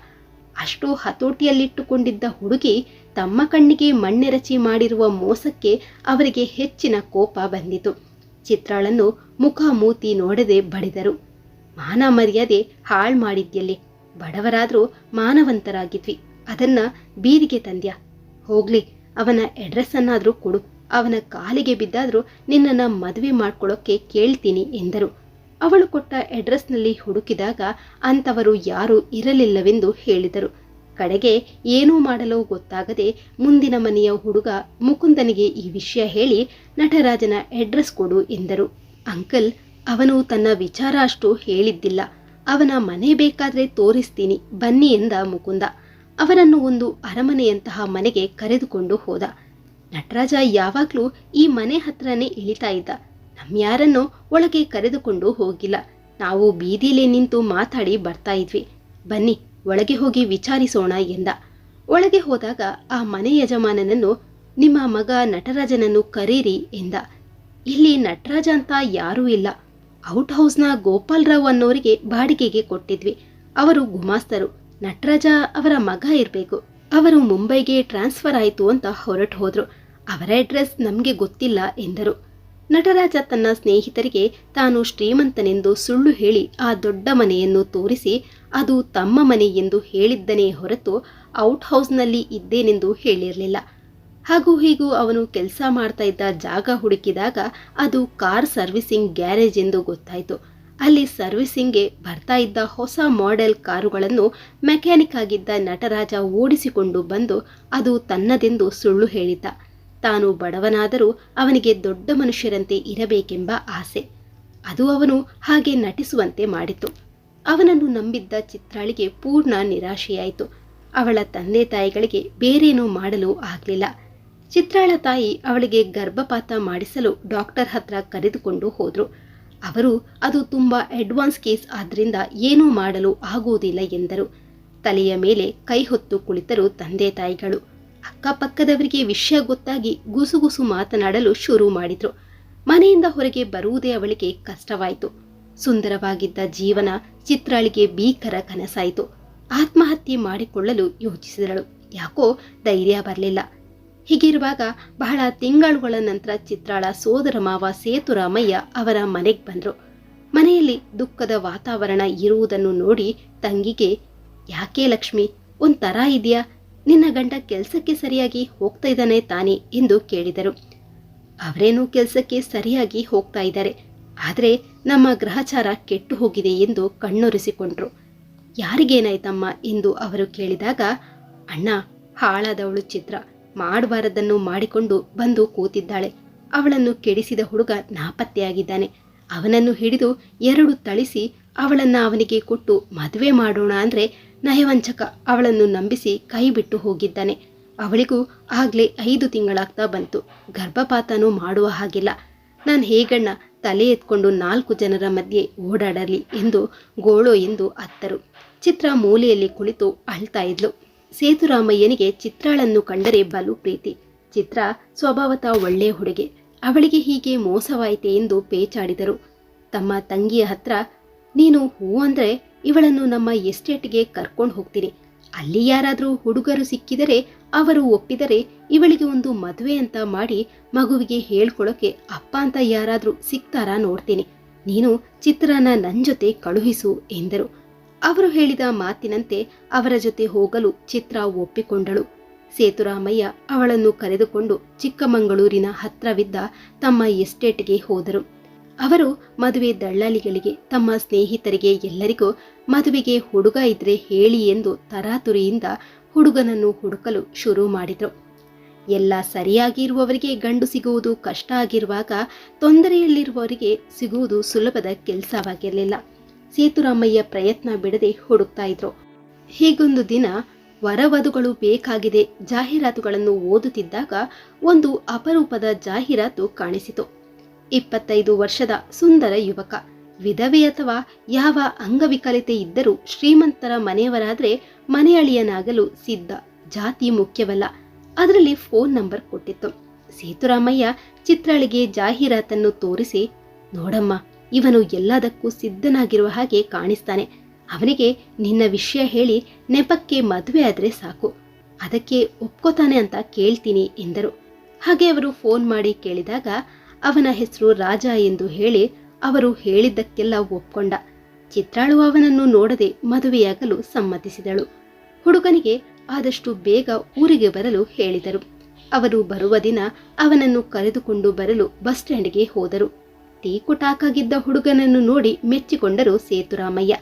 ಅಷ್ಟು ಹತೋಟಿಯಲ್ಲಿಟ್ಟುಕೊಂಡಿದ್ದ ಹುಡುಗಿ ತಮ್ಮ ಕಣ್ಣಿಗೆ ಮಣ್ಣೆರಚಿ ಮಾಡಿರುವ ಮೋಸಕ್ಕೆ ಅವರಿಗೆ ಹೆಚ್ಚಿನ ಕೋಪ ಬಂದಿತು. ಚಿತ್ರಾಳನ್ನು ಮುಖ ಮೂತಿ ನೋಡದೆ ಬಡಿದರು. ಮಾನ ಮರ್ಯಾದೆ ಹಾಳು ಮಾಡಿದ್ಯಲ್ಲಿ, ಬಡವರಾದರೂ ಮಾನವಂತರಾಗಿದ್ವಿ, ಅದನ್ನ ಬೀದಿಗೆ ತಂದ್ಯ? ಹೋಗ್ಲಿ, ಅವನ ಅಡ್ರೆಸ್ ಅನ್ನಾದ್ರೂ ಕೊಡು, ಅವನ ಕಾಲಿಗೆ ಬಿದ್ದಾದರೂ ನಿನ್ನನ್ನು ಮದುವೆ ಮಾಡ್ಕೊಳ್ಳೋಕ್ಕೆ ಕೇಳ್ತೀನಿ ಎಂದರು. ಅವಳು ಕೊಟ್ಟ ಅಡ್ರೆಸ್ನಲ್ಲಿ ಹುಡುಕಿದಾಗ ಅಂಥವರು ಯಾರೂ ಇರಲಿಲ್ಲವೆಂದು ಹೇಳಿದರು. ಕಡೆಗೆ ಏನೂ ಮಾಡಲು ಗೊತ್ತಾಗದೆ ಮುಂದಿನ ಮನೆಯ ಹುಡುಗ ಮುಕುಂದನಿಗೆ ಈ ವಿಷಯ ಹೇಳಿ ನಟರಾಜನ ಅಡ್ರೆಸ್ ಕೊಡು ಎಂದರು. ಅಂಕಲ್, ಅವನು ತನ್ನ ವಿಚಾರ ಅಷ್ಟು ಹೇಳಿದ್ದಿಲ್ಲ. ಅವನ ಮನೆ ಬೇಕಾದ್ರೆ ತೋರಿಸ್ತೀನಿ, ಬನ್ನಿ ಎಂದ ಮುಕುಂದ. ಅವನನ್ನು ಒಂದು ಅರಮನೆಯಂತಹ ಮನೆಗೆ ಕರೆದುಕೊಂಡು ಹೋದ. ನಟರಾಜ ಯಾವಾಗಲೂ ಈ ಮನೆ ಹತ್ರನೇ ಇಳಿತಾ ಇದ್ದ. ನಮ್ಯಾರನ್ನೂ ಒಳಗೆ ಕರೆದುಕೊಂಡು ಹೋಗಿಲ್ಲ. ನಾವು ಬೀದಿಲೇ ನಿಂತು ಮಾತಾಡಿ ಬರ್ತಾ ಇದ್ವಿ. ಬನ್ನಿ, ಒಳಗೆ ಹೋಗಿ ವಿಚಾರಿಸೋಣ ಎಂದ. ಒಳಗೆ ಹೋದಾಗ ಆ ಮನೆ ಯಜಮಾನನನ್ನು ನಿಮ್ಮ ಮಗ ನಟರಾಜನನ್ನು ಕರೀರಿ ಎಂದ. ಇಲ್ಲಿ ನಟರಾಜ ಅಂತ ಯಾರೂ ಇಲ್ಲ. ಔಟ್ ಹೌಸ್ನ ಗೋಪಾಲ್ರಾವ್ ಅನ್ನೋರಿಗೆ ಬಾಡಿಗೆಗೆ ಕೊಟ್ಟಿದ್ವಿ. ಅವರು ಗುಮಾಸ್ತರು. ನಟರಾಜ ಅವರ ಮಗ ಇರಬೇಕು. ಅವರು ಮುಂಬೈಗೆ ಟ್ರಾನ್ಸ್ಫರ್ ಆಯಿತು ಅಂತ ಹೊರಟು ಹೋದರು. ಅವರ ಅಡ್ರೆಸ್ ನಮಗೆ ಗೊತ್ತಿಲ್ಲ ಎಂದರು. ನಟರಾಜ ತನ್ನ ಸ್ನೇಹಿತರಿಗೆ ತಾನು ಶ್ರೀಮಂತನೆಂದು ಸುಳ್ಳು ಹೇಳಿ ಆ ದೊಡ್ಡ ಮನೆಯನ್ನು ತೋರಿಸಿ, ಅದು ತಮ್ಮ ಮನೆ ಎಂದು ಹೇಳಿದ್ದನೇ ಹೊರತು ಔಟ್ ಹೌಸ್ನಲ್ಲಿ ಇದ್ದೇನೆಂದು ಹೇಳಿರಲಿಲ್ಲ. ಹಾಗೂ ಹೀಗೂ ಅವನು ಕೆಲಸ ಮಾಡ್ತಾ ಇದ್ದ ಜಾಗ ಹುಡುಕಿದಾಗ ಅದು ಕಾರ್ ಸರ್ವಿಸಿಂಗ್ ಗ್ಯಾರೇಜ್ ಎಂದು ಗೊತ್ತಾಯಿತು. ಅಲ್ಲಿ ಸರ್ವಿಸಿಂಗ್ಗೆ ಬರ್ತಾ ಇದ್ದ ಹೊಸ ಮಾಡೆಲ್ ಕಾರುಗಳನ್ನು ಮೆಕ್ಯಾನಿಕ್ ಆಗಿದ್ದ ನಟರಾಜ ಓಡಿಸಿಕೊಂಡು ಬಂದು ಅದು ತನ್ನದೆಂದು ಸುಳ್ಳು ಹೇಳಿದ್ದ. ತಾನು ಬಡವನಾದರೂ ಅವನಿಗೆ ದೊಡ್ಡ ಮನುಷ್ಯರಂತೆ ಇರಬೇಕೆಂಬ ಆಸೆ. ಅದು ಅವನು ಹಾಗೆ ನಟಿಸುವಂತೆ ಮಾಡಿತು. ಅವನನ್ನು ನಂಬಿದ್ದ ಚಿತ್ರಾಳಿಗೆ ಪೂರ್ಣ ನಿರಾಶೆಯಾಯಿತು. ಅವಳ ತಂದೆ ತಾಯಿಗಳಿಗೆ ಬೇರೇನೂ ಮಾಡಲು ಆಗಲಿಲ್ಲ. ಚಿತ್ರಾಳ ತಾಯಿ ಅವಳಿಗೆ ಗರ್ಭಪಾತ ಮಾಡಿಸಲು ಡಾಕ್ಟರ್ ಹತ್ರ ಕರೆದುಕೊಂಡು ಹೋದ್ರು. ಅವರು, ಅದು ತುಂಬಾ ಅಡ್ವಾನ್ಸ್ ಕೇಸ್, ಆದ್ರಿಂದ ಏನೂ ಮಾಡಲು ಆಗುವುದಿಲ್ಲ ಎಂದರು. ತಲೆಯ ಮೇಲೆ ಕೈ ಹೊತ್ತು ಕುಳಿತರು ತಂದೆ ತಾಯಿಗಳು. ಅಕ್ಕಪಕ್ಕದವರಿಗೆ ವಿಷಯ ಗೊತ್ತಾಗಿ ಗುಸುಗುಸು ಮಾತನಾಡಲು ಶುರು ಮಾಡಿದ್ರು. ಮನೆಯಿಂದ ಹೊರಗೆ ಬರುವುದೇ ಅವಳಿಗೆ ಕಷ್ಟವಾಯಿತು. ಸುಂದರವಾಗಿದ್ದ ಜೀವನ ಚಿತ್ರಾಳಿಗೆ ಭೀಕರ ಕನಸಾಯಿತು. ಆತ್ಮಹತ್ಯೆ ಮಾಡಿಕೊಳ್ಳಲು ಯೋಚಿಸಿದಳು. ಯಾಕೋ ಧೈರ್ಯ ಬರಲಿಲ್ಲ. ಹೀಗಿರುವಾಗ ಬಹಳ ತಿಂಗಳುಗಳ ನಂತರ ಚಿತ್ರಾಳ ಸೋದರ ಮಾವ ಸೇತುರಾಮಯ್ಯ ಅವರ ಮನೆಗೆ ಬಂದರು. ಮನೆಯಲ್ಲಿ ದುಃಖದ ವಾತಾವರಣ ಇರುವುದನ್ನು ನೋಡಿ ತಂಗಿಗೆ, ಯಾಕೆ ಲಕ್ಷ್ಮಿ ಒಂಥರ ಇದೆಯಾ? ನಿನ್ನ ಗಂಡ ಕೆಲಸಕ್ಕೆ ಸರಿಯಾಗಿ ಹೋಗ್ತಾ ಇದ್ದಾನೆ ತಾನೇ ಎಂದು ಕೇಳಿದರು. ಅವರೇನು ಕೆಲಸಕ್ಕೆ ಸರಿಯಾಗಿ ಹೋಗ್ತಾ ಇದ್ದಾರೆ. ಆದರೆ ನಮ್ಮ ಗ್ರಹಚಾರ ಕೆಟ್ಟು ಹೋಗಿದೆ ಎಂದು ಕಣ್ಣೊರೆಸಿಕೊಂಡ್ರು. ಯಾರಿಗೇನಾಯ್ತಮ್ಮ ಎಂದು ಅವರು ಕೇಳಿದಾಗ, ಅಣ್ಣ, ಹಾಳಾದವಳು ಚಿತ್ರ. ಮಾಡಬಾರದನ್ನು ಮಾಡಿಕೊಂಡು ಬಂದು ಕೂತಿದ್ದಾಳೆ. ಅವಳನ್ನು ಕೆಡಿಸಿದ ಹುಡುಗ ನಾಪತ್ತೆಯಾಗಿದ್ದಾನೆ. ಅವನನ್ನು ಹಿಡಿದು ಎರಡು ತಳಿಸಿ ಅವಳನ್ನ ಅವನಿಗೆ ಕೊಟ್ಟು ಮದುವೆ ಮಾಡೋಣ ಅಂದ್ರೆ ನಯವಂಚಕ ಅವಳನ್ನು ನಂಬಿಸಿ ಕೈ ಬಿಟ್ಟು ಹೋಗಿದ್ದಾನೆ. ಅವಳಿಗೂ ಆಗ್ಲೇ ಐದು ತಿಂಗಳಾಗ್ತಾ ಬಂತು. ಗರ್ಭಪಾತನೂ ಮಾಡುವ ಹಾಗಿಲ್ಲ. ನಾನು ಹೇಗಣ್ಣ, ತಲೆ ಎತ್ಕೊಂಡು ನಾಲ್ಕು ಜನರ ಮಧ್ಯೆ ಓಡಾಡಲಿ ಎಂದು ಗೋಳೋ ಎಂದು ಅತ್ತರು. ಚಿತ್ರ ಮೂಲೆಯಲ್ಲಿ ಕುಳಿತು ಅಳ್ತಾ ಇದ್ಲು. ಸೇತುರಾಮಯ್ಯನಿಗೆ ಚಿತ್ರಾಳನ್ನು ಕಂಡರೆ ಬಲು ಪ್ರೀತಿ. ಚಿತ್ರ ಸ್ವಭಾವತ ಒಳ್ಳೆಯ ಹುಡುಗೆ. ಅವಳಿಗೆ ಹೀಗೆ ಮೋಸವಾಯಿತೆ ಎಂದು ಪೇಚಾಡಿದರು. ತಮ್ಮ ತಂಗಿಯ ಹತ್ರ ನೀನು ಹೂ ಅಂದ್ರೆ ಇವಳನ್ನು ನಮ್ಮ ಎಸ್ಟೇಟ್ಗೆ ಕರ್ಕೊಂಡು ಹೋಗ್ತೀನಿ. ಅಲ್ಲಿ ಯಾರಾದರೂ ಹುಡುಗರು ಸಿಕ್ಕಿದರೆ ಅವರು ಒಪ್ಪಿದರೆ ಇವಳಿಗೆ ಒಂದು ಮದುವೆ ಅಂತ ಮಾಡಿ ಮಗುವಿಗೆ ಹೇಳ್ಕೊಳ್ಳೋಕೆ ಅಪ್ಪ ಅಂತ ಯಾರಾದರೂ ಸಿಗ್ತಾರಾ ನೋಡ್ತೀನಿ. ನೀನು ಚಿತ್ರನ ನನ್ನ ಜೊತೆ ಕಳುಹಿಸು ಎಂದರು. ಅವರು ಹೇಳಿದ ಮಾತಿನಂತೆ ಅವರ ಜೊತೆ ಹೋಗಲು ಚಿತ್ರ ಒಪ್ಪಿಕೊಂಡಳು. ಸೇತುರಾಮಯ್ಯ ಅವಳನ್ನು ಕರೆದುಕೊಂಡು ಚಿಕ್ಕಮಗಳೂರಿನ ಹತ್ರವಿದ್ದ ತಮ್ಮ ಎಸ್ಟೇಟ್ಗೆ ಹೋದರು. ಅವರು ಮದುವೆ ದಳ್ಳಾಲಿಗಳಿಗೆ, ತಮ್ಮ ಸ್ನೇಹಿತರಿಗೆ ಎಲ್ಲರಿಗೂ ಮದುವೆಗೆ ಹುಡುಗ ಇದ್ರೆ ಹೇಳಿ ಎಂದು ತರಾತುರಿಯಿಂದ ಹುಡುಗನನ್ನು ಹುಡುಕಲು ಶುರು ಮಾಡಿದರು. ಎಲ್ಲ ಸರಿಯಾಗಿರುವವರಿಗೆ ಗಂಡು ಸಿಗುವುದು ಕಷ್ಟ ಆಗಿರುವಾಗ ತೊಂದರೆಯಲ್ಲಿರುವವರಿಗೆ ಸಿಗುವುದು ಸುಲಭದ ಕೆಲಸವಾಗಿರಲಿಲ್ಲ. ಸೇತುರಾಮಯ್ಯ ಪ್ರಯತ್ನ ಬಿಡದೆ ಹುಡುಕ್ತಾ ಇದ್ರು. ಹೀಗೊಂದು ದಿನ ವರವಧುಗಳು ಬೇಕಾಗಿದೆ ಜಾಹೀರಾತುಗಳನ್ನು ಓದುತ್ತಿದ್ದಾಗ ಒಂದು ಅಪರೂಪದ ಜಾಹೀರಾತು ಕಾಣಿಸಿತು. ಇಪ್ಪತ್ತೈದು ವರ್ಷದ ಸುಂದರ ಯುವಕ. ವಿಧವೆ ಅಥವಾ ಯಾವ ಅಂಗವಿಕಲತೆ ಇದ್ದರೂ ಶ್ರೀಮಂತರ ಮನೆಯವರಾದ್ರೆ ಮನೆಯಳಿಯನಾಗಲು ಸಿದ್ಧ. ಜಾತಿ ಮುಖ್ಯವಲ್ಲ. ಅದರಲ್ಲಿ ಫೋನ್ ನಂಬರ್ ಕೊಟ್ಟಿತ್ತು. ಸೇತುರಾಮಯ್ಯ ಚಿತ್ರಳಿಗೆ ಜಾಹೀರಾತನ್ನು ತೋರಿಸಿ, ನೋಡಮ್ಮ, ಇವನು ಎಲ್ಲದಕ್ಕೂ ಸಿದ್ಧನಾಗಿರುವ ಹಾಗೆ ಕಾಣಿಸ್ತಾನೆ. ಅವನಿಗೆ ನಿನ್ನ ವಿಷಯ ಹೇಳಿ ನೆಪಕ್ಕೆ ಮದುವೆ ಆದ್ರೆ ಸಾಕು. ಅದಕ್ಕೆ ಒಪ್ಕೋತಾನೆ ಅಂತ ಕೇಳ್ತೀನಿ ಎಂದರು. ಹಾಗೆ ಅವರು ಫೋನ್ ಮಾಡಿ ಕೇಳಿದಾಗ ಅವನ ಹೆಸರು ರಾಜ ಎಂದು ಹೇಳಿ ಅವರು ಹೇಳಿದ್ದಕ್ಕೆಲ್ಲ ಒಪ್ಕೊಂಡ. ಚಿತ್ರಾಳು ಅವನನ್ನು ನೋಡದೆ ಮದುವೆಯಾಗಲು ಸಮ್ಮತಿಸಿದಳು. ಹುಡುಗನಿಗೆ ಆದಷ್ಟು ಬೇಗ ಊರಿಗೆ ಬರಲು ಹೇಳಿದರು. ಅವರು ಬರುವ ದಿನ ಅವನನ್ನು ಕರೆದುಕೊಂಡು ಬರಲು ಬಸ್ ಸ್ಟ್ಯಾಂಡ್ಗೆ ಹೋದರು. ಟೀ ಕುಟಾಕಾಗಿದ್ದ ಹುಡುಗನನ್ನು ನೋಡಿ ಮೆಚ್ಚಿಕೊಂಡರು ಸೇತುರಾಮಯ್ಯ.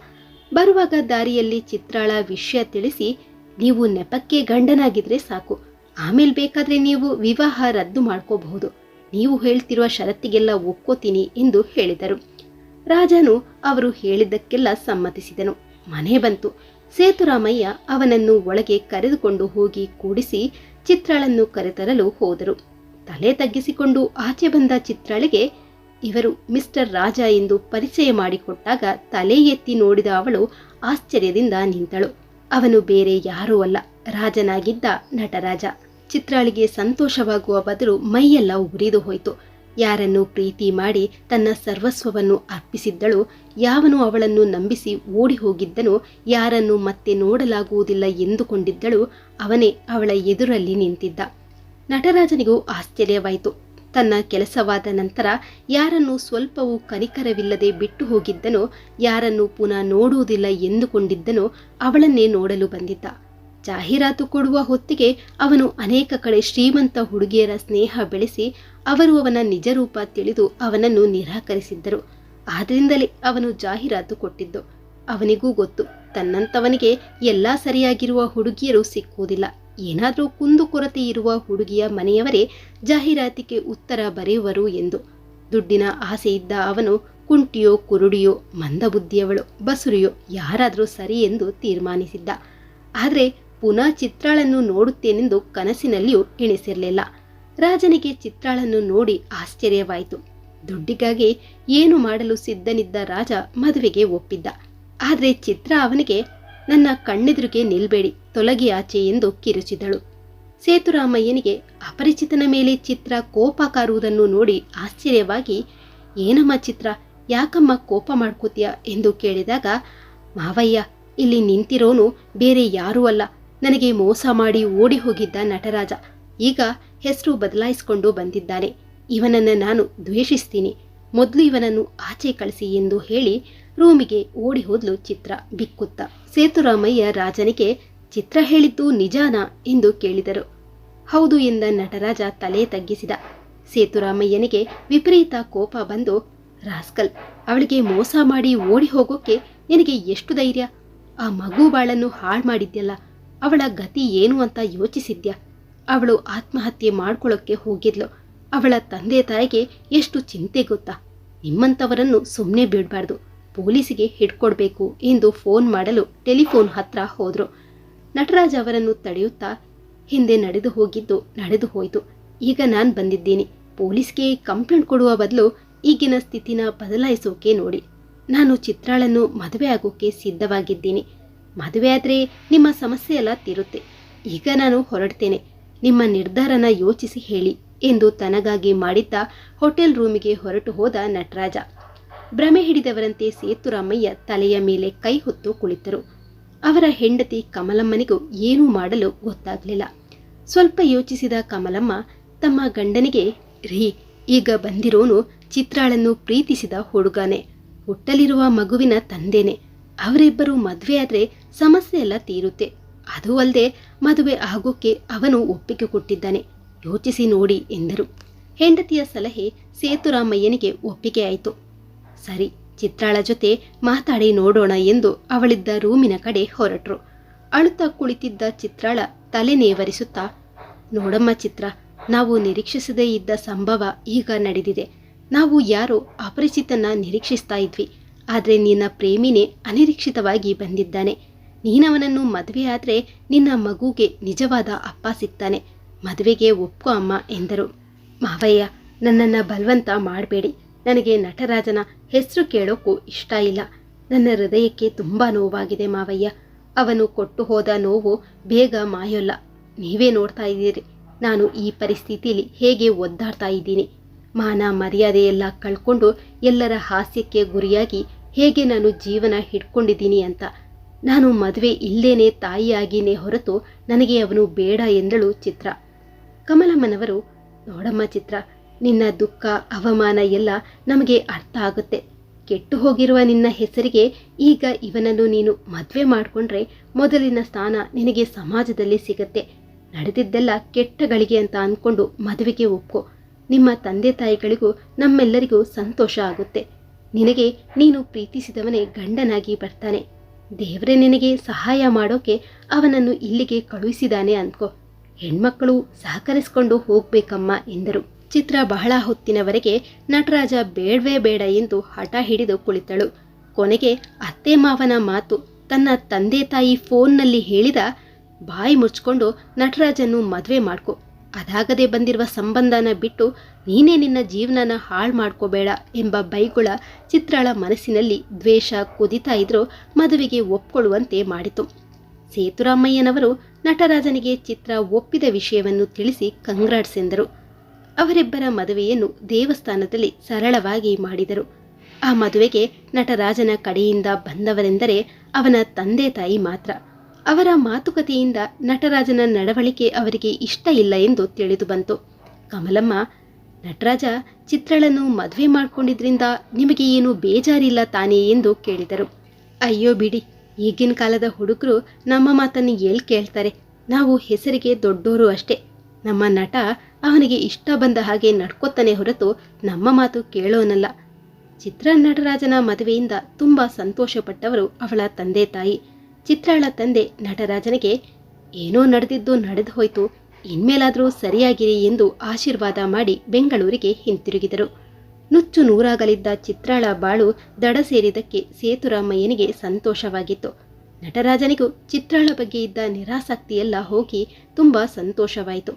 ಬರುವಾಗ ದಾರಿಯಲ್ಲಿ ಚಿತ್ರಾಳ ವಿಷಯ ತಿಳಿಸಿ, ನೀವು ನೆಪಕ್ಕೆ ಗಂಡನಾಗಿದ್ರೆ ಸಾಕು. ಆಮೇಲೆ ಬೇಕಾದ್ರೆ ನೀವು ವಿವಾಹ ರದ್ದು ಮಾಡ್ಕೋಬಹುದು. ನೀವು ಹೇಳ್ತಿರುವ ಷರತ್ತಿಗೆಲ್ಲ ಒಪ್ಕೋತೀನಿ ಎಂದು ಹೇಳಿದರು. ರಾಜನು ಅವರು ಹೇಳಿದ್ದಕ್ಕೆಲ್ಲ ಸಮ್ಮತಿಸಿದನು. ಮನೆ ಬಂತು. ಸೇತುರಾಮಯ್ಯ ಅವನನ್ನು ಒಳಗೆ ಕರೆದುಕೊಂಡು ಹೋಗಿ ಕೂಡಿಸಿ ಚಿತ್ರಾಳನ್ನು ಕರೆತರಲು ಹೋದರು. ತಲೆ ತಗ್ಗಿಸಿಕೊಂಡು ಆಚೆ ಬಂದ ಚಿತ್ರಾಳಿಗೆ, ಇವರು ಮಿಸ್ಟರ್ ರಾಜ ಎಂದು ಪರಿಚಯ ಮಾಡಿಕೊಟ್ಟಾಗ ತಲೆ ಎತ್ತಿ ನೋಡಿದ ಅವಳು ಆಶ್ಚರ್ಯದಿಂದ ನಿಂತಳು. ಅವನು ಬೇರೆ ಯಾರೂ ಅಲ್ಲ. ರಾಜನಾಗಿದ್ದ ನಟರಾಜ. ಚಿತ್ರಾಳಿಗೆ ಸಂತೋಷವಾಗುವ ಬದಲು ಮೈಯೆಲ್ಲ ಉರಿದು ಹೋಯಿತು. ಯಾರನ್ನು ಪ್ರೀತಿ ಮಾಡಿ ತನ್ನ ಸರ್ವಸ್ವವನ್ನು ಅರ್ಪಿಸಿದ್ದಳು, ಯಾವನು ಅವಳನ್ನು ನಂಬಿಸಿ ಓಡಿ ಹೋಗಿದ್ದನೋ, ಯಾರನ್ನು ಮತ್ತೆ ನೋಡಲಾಗುವುದಿಲ್ಲ ಎಂದುಕೊಂಡಿದ್ದಳು, ಅವನೇ ಅವಳ ಎದುರಲ್ಲಿ ನಿಂತಿದ್ದ. ನಟರಾಜನಿಗೂ ಆಶ್ಚರ್ಯವಾಯಿತು. ತನ್ನ ಕೆಲಸವಾದ ನಂತರ ಯಾರನ್ನು ಸ್ವಲ್ಪವೂ ಕನಿಕರವಿಲ್ಲದೆ ಬಿಟ್ಟು ಹೋಗಿದ್ದನೋ, ಯಾರನ್ನು ಪುನಃ ನೋಡುವುದಿಲ್ಲ ಎಂದುಕೊಂಡಿದ್ದನೋ, ಅವಳನ್ನೇ ನೋಡಲು ಬಂದಿದ್ದ. ಜಾಹೀರಾತು ಕೊಡುವ ಹೊತ್ತಿಗೆ ಅವನು ಅನೇಕ ಕಡೆ ಶ್ರೀಮಂತ ಹುಡುಗಿಯರ ಸ್ನೇಹ ಬೆಳೆಸಿ ಅವರು ಅವನ ನಿಜರೂಪ ತಿಳಿದು ಅವನನ್ನು ನಿರಾಕರಿಸಿದ್ದರು. ಆದ್ದರಿಂದಲೇ ಅವನು ಜಾಹೀರಾತು ಕೊಟ್ಟಿದ್ದು. ಅವನಿಗೂ ಗೊತ್ತು, ತನ್ನಂತವನಿಗೆ ಎಲ್ಲ ಸರಿಯಾಗಿರುವ ಹುಡುಗಿಯರು ಸಿಕ್ಕುವುದಿಲ್ಲ. ಏನಾದರೂ ಕುಂದುಕೊರತೆ ಇರುವ ಹುಡುಗಿಯ ಮನೆಯವರೇ ಜಾಹೀರಾತಿಗೆ ಉತ್ತರ ಬರೆಯುವರು ಎಂದು. ದುಡ್ಡಿನ ಆಸೆ ಇದ್ದ ಅವನು ಕುಂಟಿಯೋ, ಕುರುಡಿಯೋ, ಮಂದಬುದ್ಧಿಯವಳು, ಬಸುರಿಯೋ ಯಾರಾದರೂ ಸರಿ ಎಂದು ತೀರ್ಮಾನಿಸಿದ್ದ. ಆದರೆ ಪುನಃ ಚಿತ್ರಾಳನ್ನು ನೋಡುತ್ತೇನೆಂದು ಕನಸಿನಲ್ಲಿಯೂ ಎಣಿಸಿರಲಿಲ್ಲ. ರಾಜನಿಗೆ ಚಿತ್ರಾಳನ್ನು ನೋಡಿ ಆಶ್ಚರ್ಯವಾಯಿತು. ದುಡ್ಡಿಗಾಗಿ ಏನು ಮಾಡಲು ಸಿದ್ಧನಿದ್ದ ರಾಜ ಮದುವೆಗೆ ಒಪ್ಪಿದ್ದ. ಆದರೆ ಚಿತ್ರ ಅವನಿಗೆ, ನನ್ನ ಕಣ್ಣೆದುರಿಗೆ ನಿಲ್ಬೇಡಿ, ತೊಲಗಿ ಆಚೆ ಎಂದು ಕಿರುಚಿದಳು ಸೇತುರಾಮಯ್ಯನಿಗೆ, ಅಪರಿಚಿತನ ಮೇಲೆ ಚಿತ್ರ ಕೋಪ ಕಾರುವುದನ್ನು ನೋಡಿ ಆಶ್ಚರ್ಯವಾಗಿ, ಏನಮ್ಮ ಚಿತ್ರ, ಯಾಕಮ್ಮ ಕೋಪ ಮಾಡ್ಕೋತೀಯ? ಎಂದು ಕೇಳಿದಾಗ, ಮಾವಯ್ಯ, ಇಲ್ಲಿ ನಿಂತಿರೋನು ಬೇರೆ ಯಾರೂ ಅಲ್ಲ. ನನಗೆ ಮೋಸ ಮಾಡಿ ಓಡಿ ಹೋಗಿದ್ದ ನಟರಾಜ. ಈಗ ಹೆಸರು ಬದಲಾಯಿಸಿಕೊಂಡು ಬಂದಿದ್ದಾನೆ. ಇವನನ್ನು ನಾನು ದ್ವೇಷಿಸ್ತೀನಿ. ಮೊದಲು ಇವನನ್ನು ಆಚೆ ಕಳಿಸಿ ಎಂದು ಹೇಳಿ ರೂಮಿಗೆ ಓಡಿ ಹೋದ್ಲು ಚಿತ್ರ ಬಿಕ್ಕುತ್ತ. ಸೇತುರಾಮಯ್ಯ ರಾಜನಿಗೆ, ಚಿತ್ರ ಹೇಳಿದ್ದು ನಿಜಾನ? ಎಂದು ಕೇಳಿದರು. ಹೌದು ಎಂದ ನಟರಾಜ ತಲೆ ತಗ್ಗಿಸಿದ. ಸೇತುರಾಮಯ್ಯನಿಗೆ ವಿಪರೀತ ಕೋಪ ಬಂದು, ರಾಸ್ಕಲ್, ಅವಳಿಗೆ ಮೋಸ ಮಾಡಿ ಓಡಿ ಹೋಗೋಕೆ ನಿನಗೆ ಎಷ್ಟು ಧೈರ್ಯ? ಆ ಮಗು ಬಾಳನ್ನು ಹಾಳು ಮಾಡಿದ್ಯಲ್ಲ ಅವಳ ಗತಿ ಏನು ಅಂತ ಯೋಚಿಸಿದ್ಯಾ. ಅವಳು ಆತ್ಮಹತ್ಯೆ ಮಾಡ್ಕೊಳ್ಳೋಕ್ಕೆ ಹೋಗಿದ್ಲು. ಅವಳ ತಂದೆ ತಾಯಿಗೆ ಎಷ್ಟು ಚಿಂತೆ ಗೊತ್ತಾ. ನಿಮ್ಮಂಥವರನ್ನು ಸುಮ್ಮನೆ ಬಿಡಬಾರ್ದು. ಪೊಲೀಸಿಗೆ ಹಿಡ್ಕೊಡ್ಬೇಕು ಎಂದು ಫೋನ್ ಮಾಡಲು ಟೆಲಿಫೋನ್ ಹತ್ರ ಹೋದ್ರು. ನಟರಾಜ್ ಅವರನ್ನು ತಡೆಯುತ್ತಾ ಹಿಂದೆ ನಡೆದು ಹೋಗಿದ್ದು ನಡೆದು ಹೋಯಿತು. ಈಗ ನಾನು ಬಂದಿದ್ದೀನಿ. ಪೊಲೀಸ್ಗೆ ಕಂಪ್ಲೇಂಟ್ ಕೊಡುವ ಬದಲು ಈಗಿನ ಸ್ಥಿತಿನ ಬದಲಾಯಿಸೋಕೆ ನೋಡಿ. ನಾನು ಚಿತ್ರಾಳನ್ನು ಮದುವೆ ಆಗೋಕೆ ಸಿದ್ಧವಾಗಿದ್ದೀನಿ. ಮದುವೆ ಆದರೆ ನಿಮ್ಮ ಸಮಸ್ಯೆ ಎಲ್ಲ ತೀರುತ್ತೆ. ಈಗ ನಾನು ಹೊರಡ್ತೇನೆ. ನಿಮ್ಮ ನಿರ್ಧಾರನ ಯೋಚಿಸಿ ಹೇಳಿ ಎಂದು ತನಗಾಗಿ ಮಾಡಿದ್ದ ಹೋಟೆಲ್ ರೂಮಿಗೆ ಹೊರಟು ಹೋದ ನಟರಾಜ. ಭ್ರಮೆ ಹಿಡಿದವರಂತೆ ಸೇತುರಾಮಯ್ಯ ತಲೆಯ ಮೇಲೆ ಕೈ ಹೊತ್ತು ಕುಳಿತರು. ಅವರ ಹೆಂಡತಿ ಕಮಲಮ್ಮನಿಗೂ ಏನೂ ಮಾಡಲು ಗೊತ್ತಾಗಲಿಲ್ಲ. ಸ್ವಲ್ಪ ಯೋಚಿಸಿದ ಕಮಲಮ್ಮ ತಮ್ಮ ಗಂಡನಿಗೆ, ರೀ, ಈಗ ಬಂದಿರೋನು ಚಿತ್ರಾಳನ್ನು ಪ್ರೀತಿಸಿದ ಹುಡುಗನೇ. ಹುಟ್ಟಲಿರುವ ಮಗುವಿನ ತಂದೆನೆ. ಅವರಿಬ್ಬರು ಮದುವೆ ಆದರೆ ಸಮಸ್ಯೆ ಎಲ್ಲ ತೀರುತ್ತೆ. ಅದೂ ಅಲ್ಲದೆ ಮದುವೆ ಆಗೋಕೆ ಅವನು ಒಪ್ಪಿಗೆ ಕೊಟ್ಟಿದ್ದಾನೆ. ಯೋಚಿಸಿ ನೋಡಿ ಎಂದರು. ಹೆಂಡತಿಯ ಸಲಹೆ ಸೇತುರಾಮಯ್ಯನಿಗೆ ಒಪ್ಪಿಗೆ ಆಯಿತು. ಸರಿ, ಚಿತ್ರಾಳ ಜೊತೆ ಮಾತಾಡಿ ನೋಡೋಣ ಎಂದು ಅವಳಿದ್ದ ರೂಮಿನ ಕಡೆ ಹೊರಟರು. ಅಳುತ್ತಾ ಕುಳಿತಿದ್ದ ಚಿತ್ರಾಳ ತಲೆ ನೇವರಿಸುತ್ತಾ, ನೋಡಮ್ಮ ಚಿತ್ರ, ನಾವು ನಿರೀಕ್ಷಿಸದೇ ಇದ್ದ ಸಂಭವ ಈಗ ನಡೆದಿದೆ. ನಾವು ಯಾರೋ ಅಪರಿಚಿತನ ನಿರೀಕ್ಷಿಸ್ತಾ ಇದ್ವಿ. ಆದರೆ ನಿನ್ನ ಪ್ರೇಮಿನೇ ಅನಿರೀಕ್ಷಿತವಾಗಿ ಬಂದಿದ್ದಾನೆ. ನೀನವನನ್ನು ಮದುವೆ ನಿನ್ನ ಮಗುಗೆ ನಿಜವಾದ ಅಪ್ಪ ಸಿಗ್ತಾನೆ. ಮದುವೆಗೆ ಒಪ್ಪು ಅಮ್ಮ ಎಂದರು. ಮಾವಯ್ಯ, ನನ್ನನ್ನು ಬಲವಂತ ಮಾಡಬೇಡಿ. ನನಗೆ ನಟರಾಜನ ಹೆಸರು ಕೇಳೋಕ್ಕೂ ಇಷ್ಟ ಇಲ್ಲ. ನನ್ನ ಹೃದಯಕ್ಕೆ ತುಂಬ ನೋವಾಗಿದೆ ಮಾವಯ್ಯ. ಅವನು ಕೊಟ್ಟು ಹೋದ ನೋವು ಬೇಗ ಮಾಯೋಲ್ಲ. ನೀವೇ ನೋಡ್ತಾ ಇದ್ದೀರಿ. ನಾನು ಈ ಪರಿಸ್ಥಿತಿಯಲ್ಲಿ ಹೇಗೆ ಒದ್ದಾಡ್ತಾ ಇದ್ದೀನಿ. ಮಾನ ಮರ್ಯಾದೆ ಎಲ್ಲ ಕಳ್ಕೊಂಡು ಎಲ್ಲರ ಹಾಸ್ಯಕ್ಕೆ ಗುರಿಯಾಗಿ ಹೇಗೆ ನಾನು ಜೀವನ ಹಿಡ್ಕೊಂಡಿದ್ದೀನಿ ಅಂತ. ನಾನು ಮದುವೆ ಇಲ್ಲೇನೆ ತಾಯಿಯಾಗಿನೇ ಹೊರತು ನನಗೆ ಅವನು ಬೇಡ ಎಂದಳು ಚಿತ್ರ. ಕಮಲಮ್ಮನವರು, ನೋಡಮ್ಮ ಚಿತ್ರ, ನಿನ್ನ ದುಃಖ, ಅವಮಾನ ಎಲ್ಲ ನಮಗೆ ಅರ್ಥ ಆಗುತ್ತೆ. ಕೆಟ್ಟು ಹೋಗಿರುವ ನಿನ್ನ ಹೆಸರಿಗೆ ಈಗ ಇವನನ್ನು ನೀನು ಮದುವೆ ಮಾಡಿಕೊಂಡ್ರೆ ಮೊದಲಿನ ಸ್ಥಾನ ನಿನಗೆ ಸಮಾಜದಲ್ಲಿ ಸಿಗತ್ತೆ. ನಡೆದಿದ್ದೆಲ್ಲ ಕೆಟ್ಟ ಗಳಿಗೆ ಅಂತ ಅಂದ್ಕೊಂಡು ಮದುವೆಗೆ ಒಪ್ಕೊ. ನಿಮ್ಮ ತಂದೆ ತಾಯಿಗಳಿಗೂ ನಮ್ಮೆಲ್ಲರಿಗೂ ಸಂತೋಷ ಆಗುತ್ತೆ. ನಿನಗೆ ನೀನು ಪ್ರೀತಿಸಿದವನೇ ಗಂಡನಾಗಿ ಬರ್ತಾನೆ. ದೇವರೇ ನಿನಗೆ ಸಹಾಯ ಮಾಡೋಕೆ ಅವನನ್ನು ಇಲ್ಲಿಗೆ ಕಳುಹಿಸಿದಾನೆ ಅಂದ್ಕೋ. ಹೆಣ್ಮಕ್ಕಳು ಸಹಕರಿಸಿಕೊಂಡು ಹೋಗ್ಬೇಕಮ್ಮ ಎಂದರು. ಚಿತ್ರ ಬಹಳ ಹೊತ್ತಿನವರೆಗೆ ನಟರಾಜ ಬೇಡವೇ ಬೇಡ ಎಂದು ಹಠ ಹಿಡಿದು ಕುಳಿತಳು. ಕೊನೆಗೆ ಅತ್ತೆ ಮಾವನ ಮಾತು ತನ್ನ ತಂದೆ ತಾಯಿ ಫೋನ್ನಲ್ಲಿ ಹೇಳಿದ, ಬಾಯಿ ಮುಚ್ಕೊಂಡು ನಟರಾಜನ್ನು ಮದುವೆ ಮಾಡ್ಕೊ. ಅದಾಗದೆ ಬಂದಿರುವ ಸಂಬಂಧನ ಬಿಟ್ಟು ನೀನೇ ನಿನ್ನ ಜೀವನನ ಹಾಳು ಮಾಡ್ಕೋಬೇಡ ಎಂಬ ಬೈಗುಳ ಚಿತ್ರಾಳ ಮನಸ್ಸಿನಲ್ಲಿ ದ್ವೇಷ ಕುದಿತಾ ಇದ್ರೂ ಮದುವೆಗೆ ಒಪ್ಕೊಳ್ಳುವಂತೆ ಮಾಡಿತು. ಸೇತುರಾಮಯ್ಯನವರು ನಟರಾಜನಿಗೆ ಚಿತ್ರ ಒಪ್ಪಿದ ವಿಷಯವನ್ನು ತಿಳಿಸಿ ಕಂಗ್ರಾಟ್ಸ್ ಎಂದರು ಅವರಿಬ್ಬರ ಮದುವೆಯನ್ನು ದೇವಸ್ಥಾನದಲ್ಲಿ ಸರಳವಾಗಿ ಮಾಡಿದರು. ಆ ಮದುವೆಗೆ ನಟರಾಜನ ಕಡೆಯಿಂದ ಬಂದವರೆಂದರೆ ಅವನ ತಂದೆ ತಾಯಿ ಮಾತ್ರ. ಅವರ ಮಾತುಕತೆಯಿಂದ ನಟರಾಜನ ನಡವಳಿಕೆ ಅವರಿಗೆ ಇಷ್ಟ ಇಲ್ಲ ಎಂದು ತಿಳಿದು ಬಂತು. ಕಮಲಮ್ಮ, ನಟರಾಜ ಚಿತ್ರಳನ್ನು ಮದುವೆ ಮಾಡಿಕೊಂಡಿದ್ರಿಂದ ನಿಮಗೆ ಏನು ಬೇಜಾರಿಲ್ಲ ತಾನೇ ಎಂದು ಕೇಳಿದರು. ಅಯ್ಯೋ ಬಿಡಿ, ಈಗಿನ ಕಾಲದ ಹುಡುಗರು ನಮ್ಮ ಮಾತನ್ನು ಎಲ್ಲಿ ಕೇಳ್ತಾರೆ. ನಾವು ಹೆಸರಿಗೆ ದೊಡ್ಡೋರು ಅಷ್ಟೇ. ನಮ್ಮ ನಟ ಅವನಿಗೆ ಇಷ್ಟ ಬಂದ ಹಾಗೆ ನಡ್ಕೋತಾನೆ ಹೊರತು ನಮ್ಮ ಮಾತು ಕೇಳೋನಲ್ಲ. ಚಿತ್ರ ನಟರಾಜನ ಮದುವೆಯಿಂದ ತುಂಬ ಸಂತೋಷಪಟ್ಟವರು ಅವಳ ತಂದೆ ತಾಯಿ. ಚಿತ್ರಾಳ ತಂದೆ ನಟರಾಜನಿಗೆ ಏನೋ ನಡೆದಿದ್ದು ನಡೆದು ಹೋಯ್ತು, ಇನ್ಮೇಲಾದರೂ ಸರಿಯಾಗಿರಿ ಎಂದು ಆಶೀರ್ವಾದ ಮಾಡಿ ಬೆಂಗಳೂರಿಗೆ ಹಿಂತಿರುಗಿದರು. ನುಚ್ಚು ನೂರಾಗಲಿದ್ದ ಚಿತ್ರಾಳ ಬಾಳು ದಡ ಸೇರಿದಕ್ಕೆ ಸೇತುರಾಮಯ್ಯನಿಗೆ ಸಂತೋಷವಾಗಿತ್ತು. ನಟರಾಜನಿಗೂ ಚಿತ್ರಾಳ ಬಗ್ಗೆ ಇದ್ದ ನಿರಾಸಕ್ತಿಯೆಲ್ಲ ಹೋಗಿ ತುಂಬ ಸಂತೋಷವಾಯಿತು.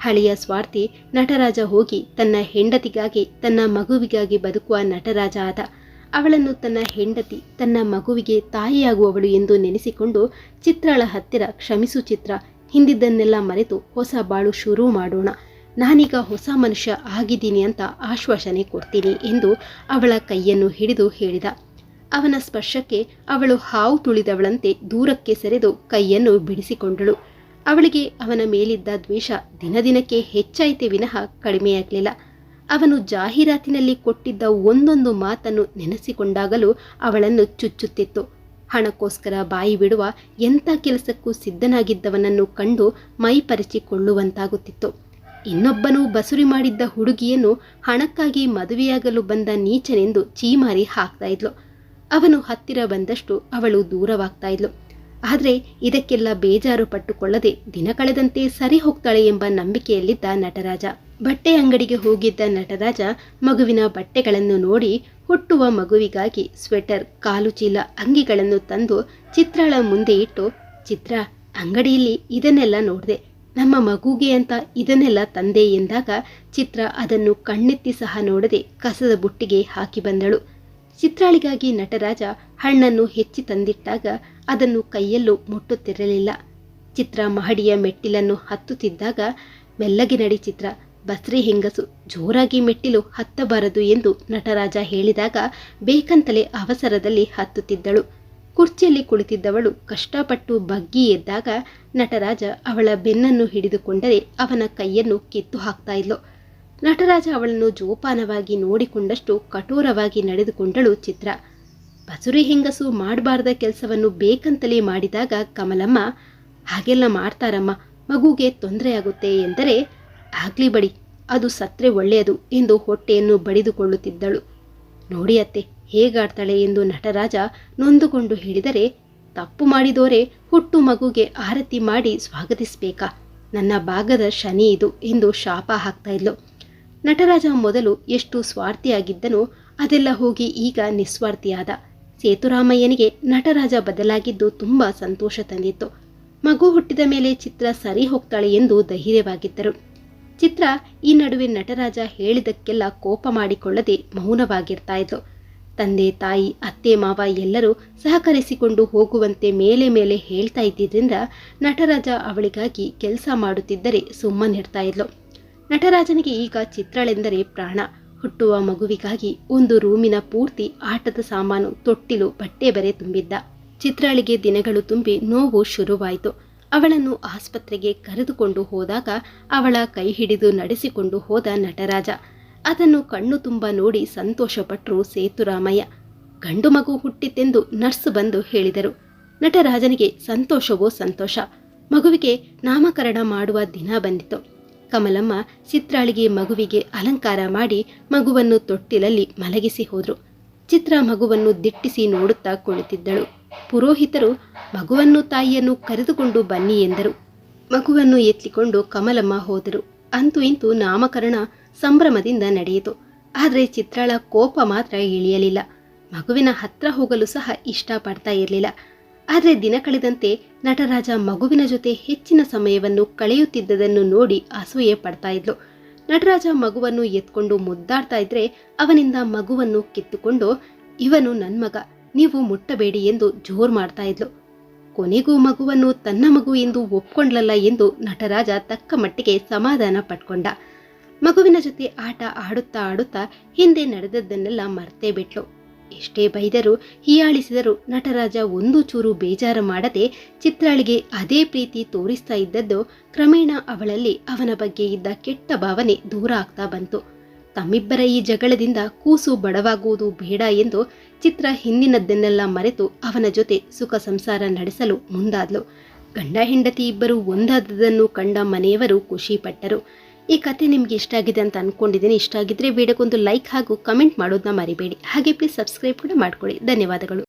ಹಳೆಯ ಸ್ವಾರ್ಥಿ ನಟರಾಜ ಹೋಗಿ ತನ್ನ ಹೆಂಡತಿಗಾಗಿ, ತನ್ನ ಮಗುವಿಗಾಗಿ ಬದುಕುವ ನಟರಾಜ ಆದ. ಅವಳನ್ನು ತನ್ನ ಹೆಂಡತಿ, ತನ್ನ ಮಗುವಿಗೆ ತಾಯಿಯಾಗುವವಳು ಎಂದು ನೆನೆಸಿಕೊಂಡು ಚಿತ್ರಳ ಹತ್ತಿರ ಕ್ಷಮಿಸು ಚಿತ್ರ, ಹಿಂದಿದ್ದನ್ನೆಲ್ಲ ಮರೆತು ಹೊಸ ಬಾಳು ಶುರು ಮಾಡೋಣ. ನಾನೀಗ ಹೊಸ ಮನುಷ್ಯ ಆಗಿದ್ದೀನಿ ಅಂತ ಆಶ್ವಾಸನೆ ಕೊಡ್ತೀನಿ ಎಂದು ಅವಳ ಕೈಯನ್ನು ಹಿಡಿದು ಹೇಳಿದ. ಅವನ ಸ್ಪರ್ಶಕ್ಕೆ ಅವಳು ಹಾವು ತುಳಿದವಳಂತೆ ದೂರಕ್ಕೆ ಸೆರೆದು ಕೈಯನ್ನು ಬಿಡಿಸಿಕೊಂಡಳು. ಅವಳಿಗೆ ಅವನ ಮೇಲಿದ್ದ ದ್ವೇಷ ದಿನದಿನಕ್ಕೆ ಹೆಚ್ಚಾಯಿತೆ ವಿನಃ ಕಡಿಮೆಯಾಗಲಿಲ್ಲ. ಅವನು ಜಾಹೀರಾತಿನಲ್ಲಿ ಕೊಟ್ಟಿದ್ದ ಒಂದೊಂದು ಮಾತನ್ನು ನೆನೆಸಿಕೊಂಡಾಗಲೂ ಅವಳನ್ನು ಚುಚ್ಚುತ್ತಿತ್ತು. ಹಣಕ್ಕೋಸ್ಕರ ಬಾಯಿ ಬಿಡುವ ಎಂಥ ಕೆಲಸಕ್ಕೂ ಸಿದ್ಧನಾಗಿದ್ದವನನ್ನು ಕಂಡು ಮೈಪರಿಚಿಕೊಳ್ಳುವಂತಾಗುತ್ತಿತ್ತು. ಇನ್ನೊಬ್ಬನು ಬಸುರಿ ಮಾಡಿದ್ದ ಹುಡುಗಿಯನ್ನು ಹಣಕ್ಕಾಗಿ ಮದುವೆಯಾಗಲು ಬಂದ ನೀಚನೆಂದು ಚೀಮಾರಿ ಹಾಕ್ತಾ ಇದ್ಲು. ಅವನು ಹತ್ತಿರ ಬಂದಷ್ಟು ಅವಳು ದೂರವಾಗ್ತಾ ಇದ್ಲು. ಆದರೆ ಇದಕ್ಕೆಲ್ಲ ಬೇಜಾರು ಪಟ್ಟುಕೊಳ್ಳದೆ ದಿನ ಕಳೆದಂತೆ ಸರಿ ಹೋಗ್ತಾಳೆ ಎಂಬ ನಂಬಿಕೆಯಲ್ಲಿದ್ದ ನಟರಾಜ. ಬಟ್ಟೆ ಅಂಗಡಿಗೆ ಹೋಗಿದ್ದ ನಟರಾಜ ಮಗುವಿನ ಬಟ್ಟೆಗಳನ್ನು ನೋಡಿ ಹುಟ್ಟುವ ಮಗುವಿಗಾಗಿ ಸ್ವೆಟರ್ ಕಾಲು ಚೀಲ ಅಂಗಿಗಳನ್ನು ತಂದು ಚಿತ್ರಾಳ ಮುಂದೆ ಇಟ್ಟು, ಚಿತ್ರ, ಅಂಗಡಿಯಲ್ಲಿ ಇದನ್ನೆಲ್ಲ ನೋಡಿದೆ. ನಮ್ಮ ಮಗುಗೆ ಅಂತ ಇದನ್ನೆಲ್ಲ ತಂದೆ ಎಂದಾಗ ಚಿತ್ರ ಅದನ್ನು ಕಣ್ಣೆತ್ತಿ ಸಹ ನೋಡದೆ ಕಸದ ಬುಟ್ಟಿಗೆ ಹಾಕಿ ಬಂದಳು. ಚಿತ್ರಾಳಿಗಾಗಿ ನಟರಾಜ ಹಣ್ಣನ್ನು ಹೆಚ್ಚಿ ತಂದಿಟ್ಟಾಗ ಅದನ್ನು ಕೈಯಲ್ಲೂ ಮುಟ್ಟುತ್ತಿರಲಿಲ್ಲ. ಚಿತ್ರ ಮಹಡಿಯ ಮೆಟ್ಟಿಲನ್ನು ಹತ್ತುತ್ತಿದ್ದಾಗ ಮೆಲ್ಲಗೆ ನಡಿ ಚಿತ್ರ ಬಸ್ರಿ ಹೆಂಗಸು ಜೋರಾಗಿ ಮೆಟ್ಟಿಲು ಹತ್ತಬಾರದು ಎಂದು ನಟರಾಜ ಹೇಳಿದಾಗ ಬೇಕಂತಲೇ ಅವಸರದಲ್ಲಿ ಹತ್ತುತ್ತಿದ್ದಳು. ಕುರ್ಚಿಯಲ್ಲಿ ಕುಳಿತಿದ್ದವಳು ಕಷ್ಟಪಟ್ಟು ಬಗ್ಗಿ ಎದ್ದಾಗ ನಟರಾಜ ಅವಳ ಬೆನ್ನನ್ನು ಹಿಡಿದುಕೊಂಡರೆ ಅವನ ಕೈಯನ್ನು ಕಿತ್ತು ಹಾಕ್ತಾ ಇದ್ಲು. ನಟರಾಜ ಅವಳನ್ನು ಜೋಪಾನವಾಗಿ ನೋಡಿಕೊಂಡಷ್ಟು ಕಠೋರವಾಗಿ ನಡೆದುಕೊಂಡಳು ಚಿತ್ರ. ಬಸುರಿ ಹೆಂಗಸು ಮಾಡಬಾರ್ದ ಕೆಲಸವನ್ನು ಬೇಕಂತಲೇ ಮಾಡಿದಾಗ ಕಮಲಮ್ಮ, ಹಾಗೆಲ್ಲ ಮಾಡ್ತಾರಮ್ಮ, ಮಗುಗೆ ತೊಂದರೆಯಾಗುತ್ತೆ ಎಂದರೆ ಆಗ್ಲಿ ಬಡಿ, ಅದು ಸತ್ರೆ ಒಳ್ಳೆಯದು ಎಂದು ಹೊಟ್ಟೆಯನ್ನು ಬಡಿದುಕೊಳ್ಳುತ್ತಿದ್ದಳು. ನೋಡಿ ಅತ್ತೆ, ಹೇಗಾಡ್ತಾಳೆ ಎಂದು ನಟರಾಜ ನೊಂದುಕೊಂಡು ಹೇಳಿದರೆ, ತಪ್ಪು ಮಾಡಿದೋರೆ ಹುಟ್ಟು ಮಗುಗೆ ಆರತಿ ಮಾಡಿ ಸ್ವಾಗತಿಸಬೇಕಾ? ನನ್ನ ಭಾಗದ ಶನಿ ಇದು ಎಂದು ಶಾಪ ಹಾಕ್ತಾ ಇದ್ಲು. ನಟರಾಜ ಮೊದಲು ಎಷ್ಟು ಸ್ವಾರ್ಥಿಯಾಗಿದ್ದನೋ ಅದೆಲ್ಲ ಹೋಗಿ ಈಗ ನಿಸ್ವಾರ್ಥಿಯಾದ. ಸೇತುರಾಮಯ್ಯನಿಗೆ ನಟರಾಜ ಬದಲಾಗಿದ್ದು ತುಂಬ ಸಂತೋಷ ತಂದಿತ್ತು. ಮಗು ಹುಟ್ಟಿದ ಮೇಲೆ ಚಿತ್ರ ಸರಿ ಹೋಗ್ತಾಳೆ ಎಂದು ಧೈರ್ಯವಾಗಿದ್ದರು. ಚಿತ್ರ ಈ ನಡುವೆ ನಟರಾಜ ಹೇಳಿದಕ್ಕೆಲ್ಲ ಕೋಪ ಮಾಡಿಕೊಳ್ಳದೆ ಮೌನವಾಗಿರ್ತಾ ಇದ್ಲು ತಂದೆ, ತಾಯಿ, ಅತ್ತೆ, ಮಾವ ಎಲ್ಲರೂ ಸಹಕರಿಸಿಕೊಂಡು ಹೋಗುವಂತೆ ಮೇಲೆ ಮೇಲೆ ಹೇಳ್ತಾ ಇದ್ದಿದ್ದರಿಂದ ನಟರಾಜ ಅವಳಿಗಾಗಿ ಕೆಲಸ ಮಾಡುತ್ತಿದ್ದರೆ ಸುಮ್ಮನಿರ್ತಾ ಇದ್ಲು ನಟರಾಜನಿಗೆ ಈಗ ಚಿತ್ರಳೆಂದರೆ ಪ್ರಾಣ. ಹುಟ್ಟುವ ಮಗುವಿಗಾಗಿ ಒಂದು ರೂಮಿನ ಪೂರ್ತಿ ಆಟದ ಸಾಮಾನು ತೊಟ್ಟಿಲು ಬಟ್ಟೆ ಬರೆ ತುಂಬಿದ್ದ ಚಿತ್ರಾಳಿಗೆ ದಿನಗಳು ತುಂಬಿ ನೋವು ಶುರುವಾಯಿತು. ಅವಳನ್ನು ಆಸ್ಪತ್ರೆಗೆ ಕರೆದುಕೊಂಡು ಹೋದಾಗ ಅವಳ ಕೈ ಹಿಡಿದು ನಡೆಸಿಕೊಂಡು ಹೋದ ನಟರಾಜ. ಅದನ್ನು ಕಣ್ಣು ತುಂಬ ನೋಡಿ ಸಂತೋಷಪಟ್ಟರು ಸೇತುರಾಮಯ್ಯ. ಗಂಡು ಮಗು ಹುಟ್ಟಿತೆಂದು ನರ್ಸ್ ಬಂದು ಹೇಳಿದರು. ನಟರಾಜನಿಗೆ ಸಂತೋಷವೋ ಸಂತೋಷ. ಮಗುವಿಗೆ ನಾಮಕರಣ ಮಾಡುವ ದಿನ ಬಂದಿತು. ಕಮಲಮ್ಮ ಚಿತ್ರಾಳಿಗೆ ಮಗುವಿಗೆ ಅಲಂಕಾರ ಮಾಡಿ ಮಗುವನ್ನು ತೊಟ್ಟಿಲಲ್ಲಿ ಮಲಗಿಸಿ ಹೋದರು. ಚಿತ್ರ ಮಗುವನ್ನು ದಿಟ್ಟಿಸಿ ನೋಡುತ್ತಾ ಕುಳಿತಿದ್ದಳು. ಪುರೋಹಿತರು ಮಗುವನ್ನು ತಾಯಿಯನ್ನು ಕರೆದುಕೊಂಡು ಬನ್ನಿ ಎಂದರು. ಮಗುವನ್ನು ಎತ್ತಿಕೊಂಡು ಕಮಲಮ್ಮ ಹೋದರು. ಅಂತೂ ಇಂತೂ ನಾಮಕರಣ ಸಂಭ್ರಮದಿಂದ ನಡೆಯಿತು. ಆದರೆ ಚಿತ್ರಾಳ ಕೋಪ ಮಾತ್ರ ಇಳಿಯಲಿಲ್ಲ. ಮಗುವಿನ ಹತ್ರ ಹೋಗಲು ಸಹ ಇಷ್ಟಪಡ್ತಾ ಇರಲಿಲ್ಲ. ಆದರೆ ದಿನ ಕಳೆದಂತೆ ನಟರಾಜ ಮಗುವಿನ ಜೊತೆ ಹೆಚ್ಚಿನ ಸಮಯವನ್ನು ಕಳೆಯುತ್ತಿದ್ದದನ್ನು ನೋಡಿ ಅಸೂಯೆ ಪಡ್ತಾ ಇದ್ಲು. ನಟರಾಜ ಮಗುವನ್ನು ಎತ್ಕೊಂಡು ಮುದ್ದಾಡ್ತಾ ಇದ್ರೆ ಅವನಿಂದ ಮಗುವನ್ನು ಕಿತ್ತುಕೊಂಡು, ಇವನು ನನ್ನ ಮಗ. ನೀವು ಮುಟ್ಟಬೇಡಿ ಎಂದು ಜೋರ್ ಮಾಡ್ತಾ ಇದ್ಲು. ಕೊನೆಗೂ ಮಗುವನ್ನು ತನ್ನ ಮಗು ಎಂದು ಒಪ್ಕೊಂಡ್ಲಲ್ಲ ಎಂದು ನಟರಾಜ ತಕ್ಕ ಮಟ್ಟಿಗೆ ಸಮಾಧಾನ ಪಟ್ಕೊಂಡ. ಮಗುವಿನ ಜೊತೆ ಆಟ ಆಡುತ್ತಾ ಆಡುತ್ತಾ ಹಿಂದೆ ನಡೆದದ್ದನ್ನೆಲ್ಲ ಮರ್ತೇ ಬಿಟ್ಲು. ಎಷ್ಟೇ ಬೈದರೂ ಹೀಯಾಳಿಸಿದರೂ ನಟರಾಜ ಒಂದು ಚೂರು ಬೇಜಾರು ಮಾಡದೆ ಚಿತ್ರಾಳಿಗೆ ಅದೇ ಪ್ರೀತಿ ತೋರಿಸ್ತಾ ಇದ್ದದ್ದು ಕ್ರಮೇಣ ಅವಳಲ್ಲಿ ಅವನ ಬಗ್ಗೆ ಇದ್ದ ಕೆಟ್ಟ ಭಾವನೆ ದೂರ ಆಗ್ತಾ ಬಂತು. ತಮ್ಮಿಬ್ಬರ ಈ ಜಗಳದಿಂದ ಕೂಸು ಬಡವಾಗುವುದು ಬೇಡ ಎಂದು ಚಿತ್ರ ಹಿಂದಿನದ್ದನ್ನೆಲ್ಲ ಮರೆತು ಅವನ ಜೊತೆ ಸುಖ ಸಂಸಾರ ನಡೆಸಲು ಮುಂದಾದ್ಲು. ಗಂಡ ಹೆಂಡತಿ ಇಬ್ಬರು ಒಂದಾದದನ್ನು ಕಂಡ ಮನೆಯವರು ಖುಷಿ ಪಟ್ಟರು ಈ ಕತೆ ನಿಮ್ಗೆ ಇಷ್ಟ ಆಗಿದೆ ಅಂತ ಅನ್ಕೊಂಡಿದ್ದೀನಿ. ಇಷ್ಟ ಆಗಿದ್ರೆ ವೀಡಿಯೋಗೊಂದು ಲೈಕ್ ಹಾಗೂ ಕಮೆಂಟ್ ಮಾಡೋದನ್ನ ಮರಿಬೇಡಿ. ಹಾಗೆ ಪ್ಲೀಸ್ ಸಬ್ಸ್ಕ್ರೈಬ್ ಕೂಡ ಮಾಡ್ಕೊಳ್ಳಿ. ಧನ್ಯವಾದಗಳು.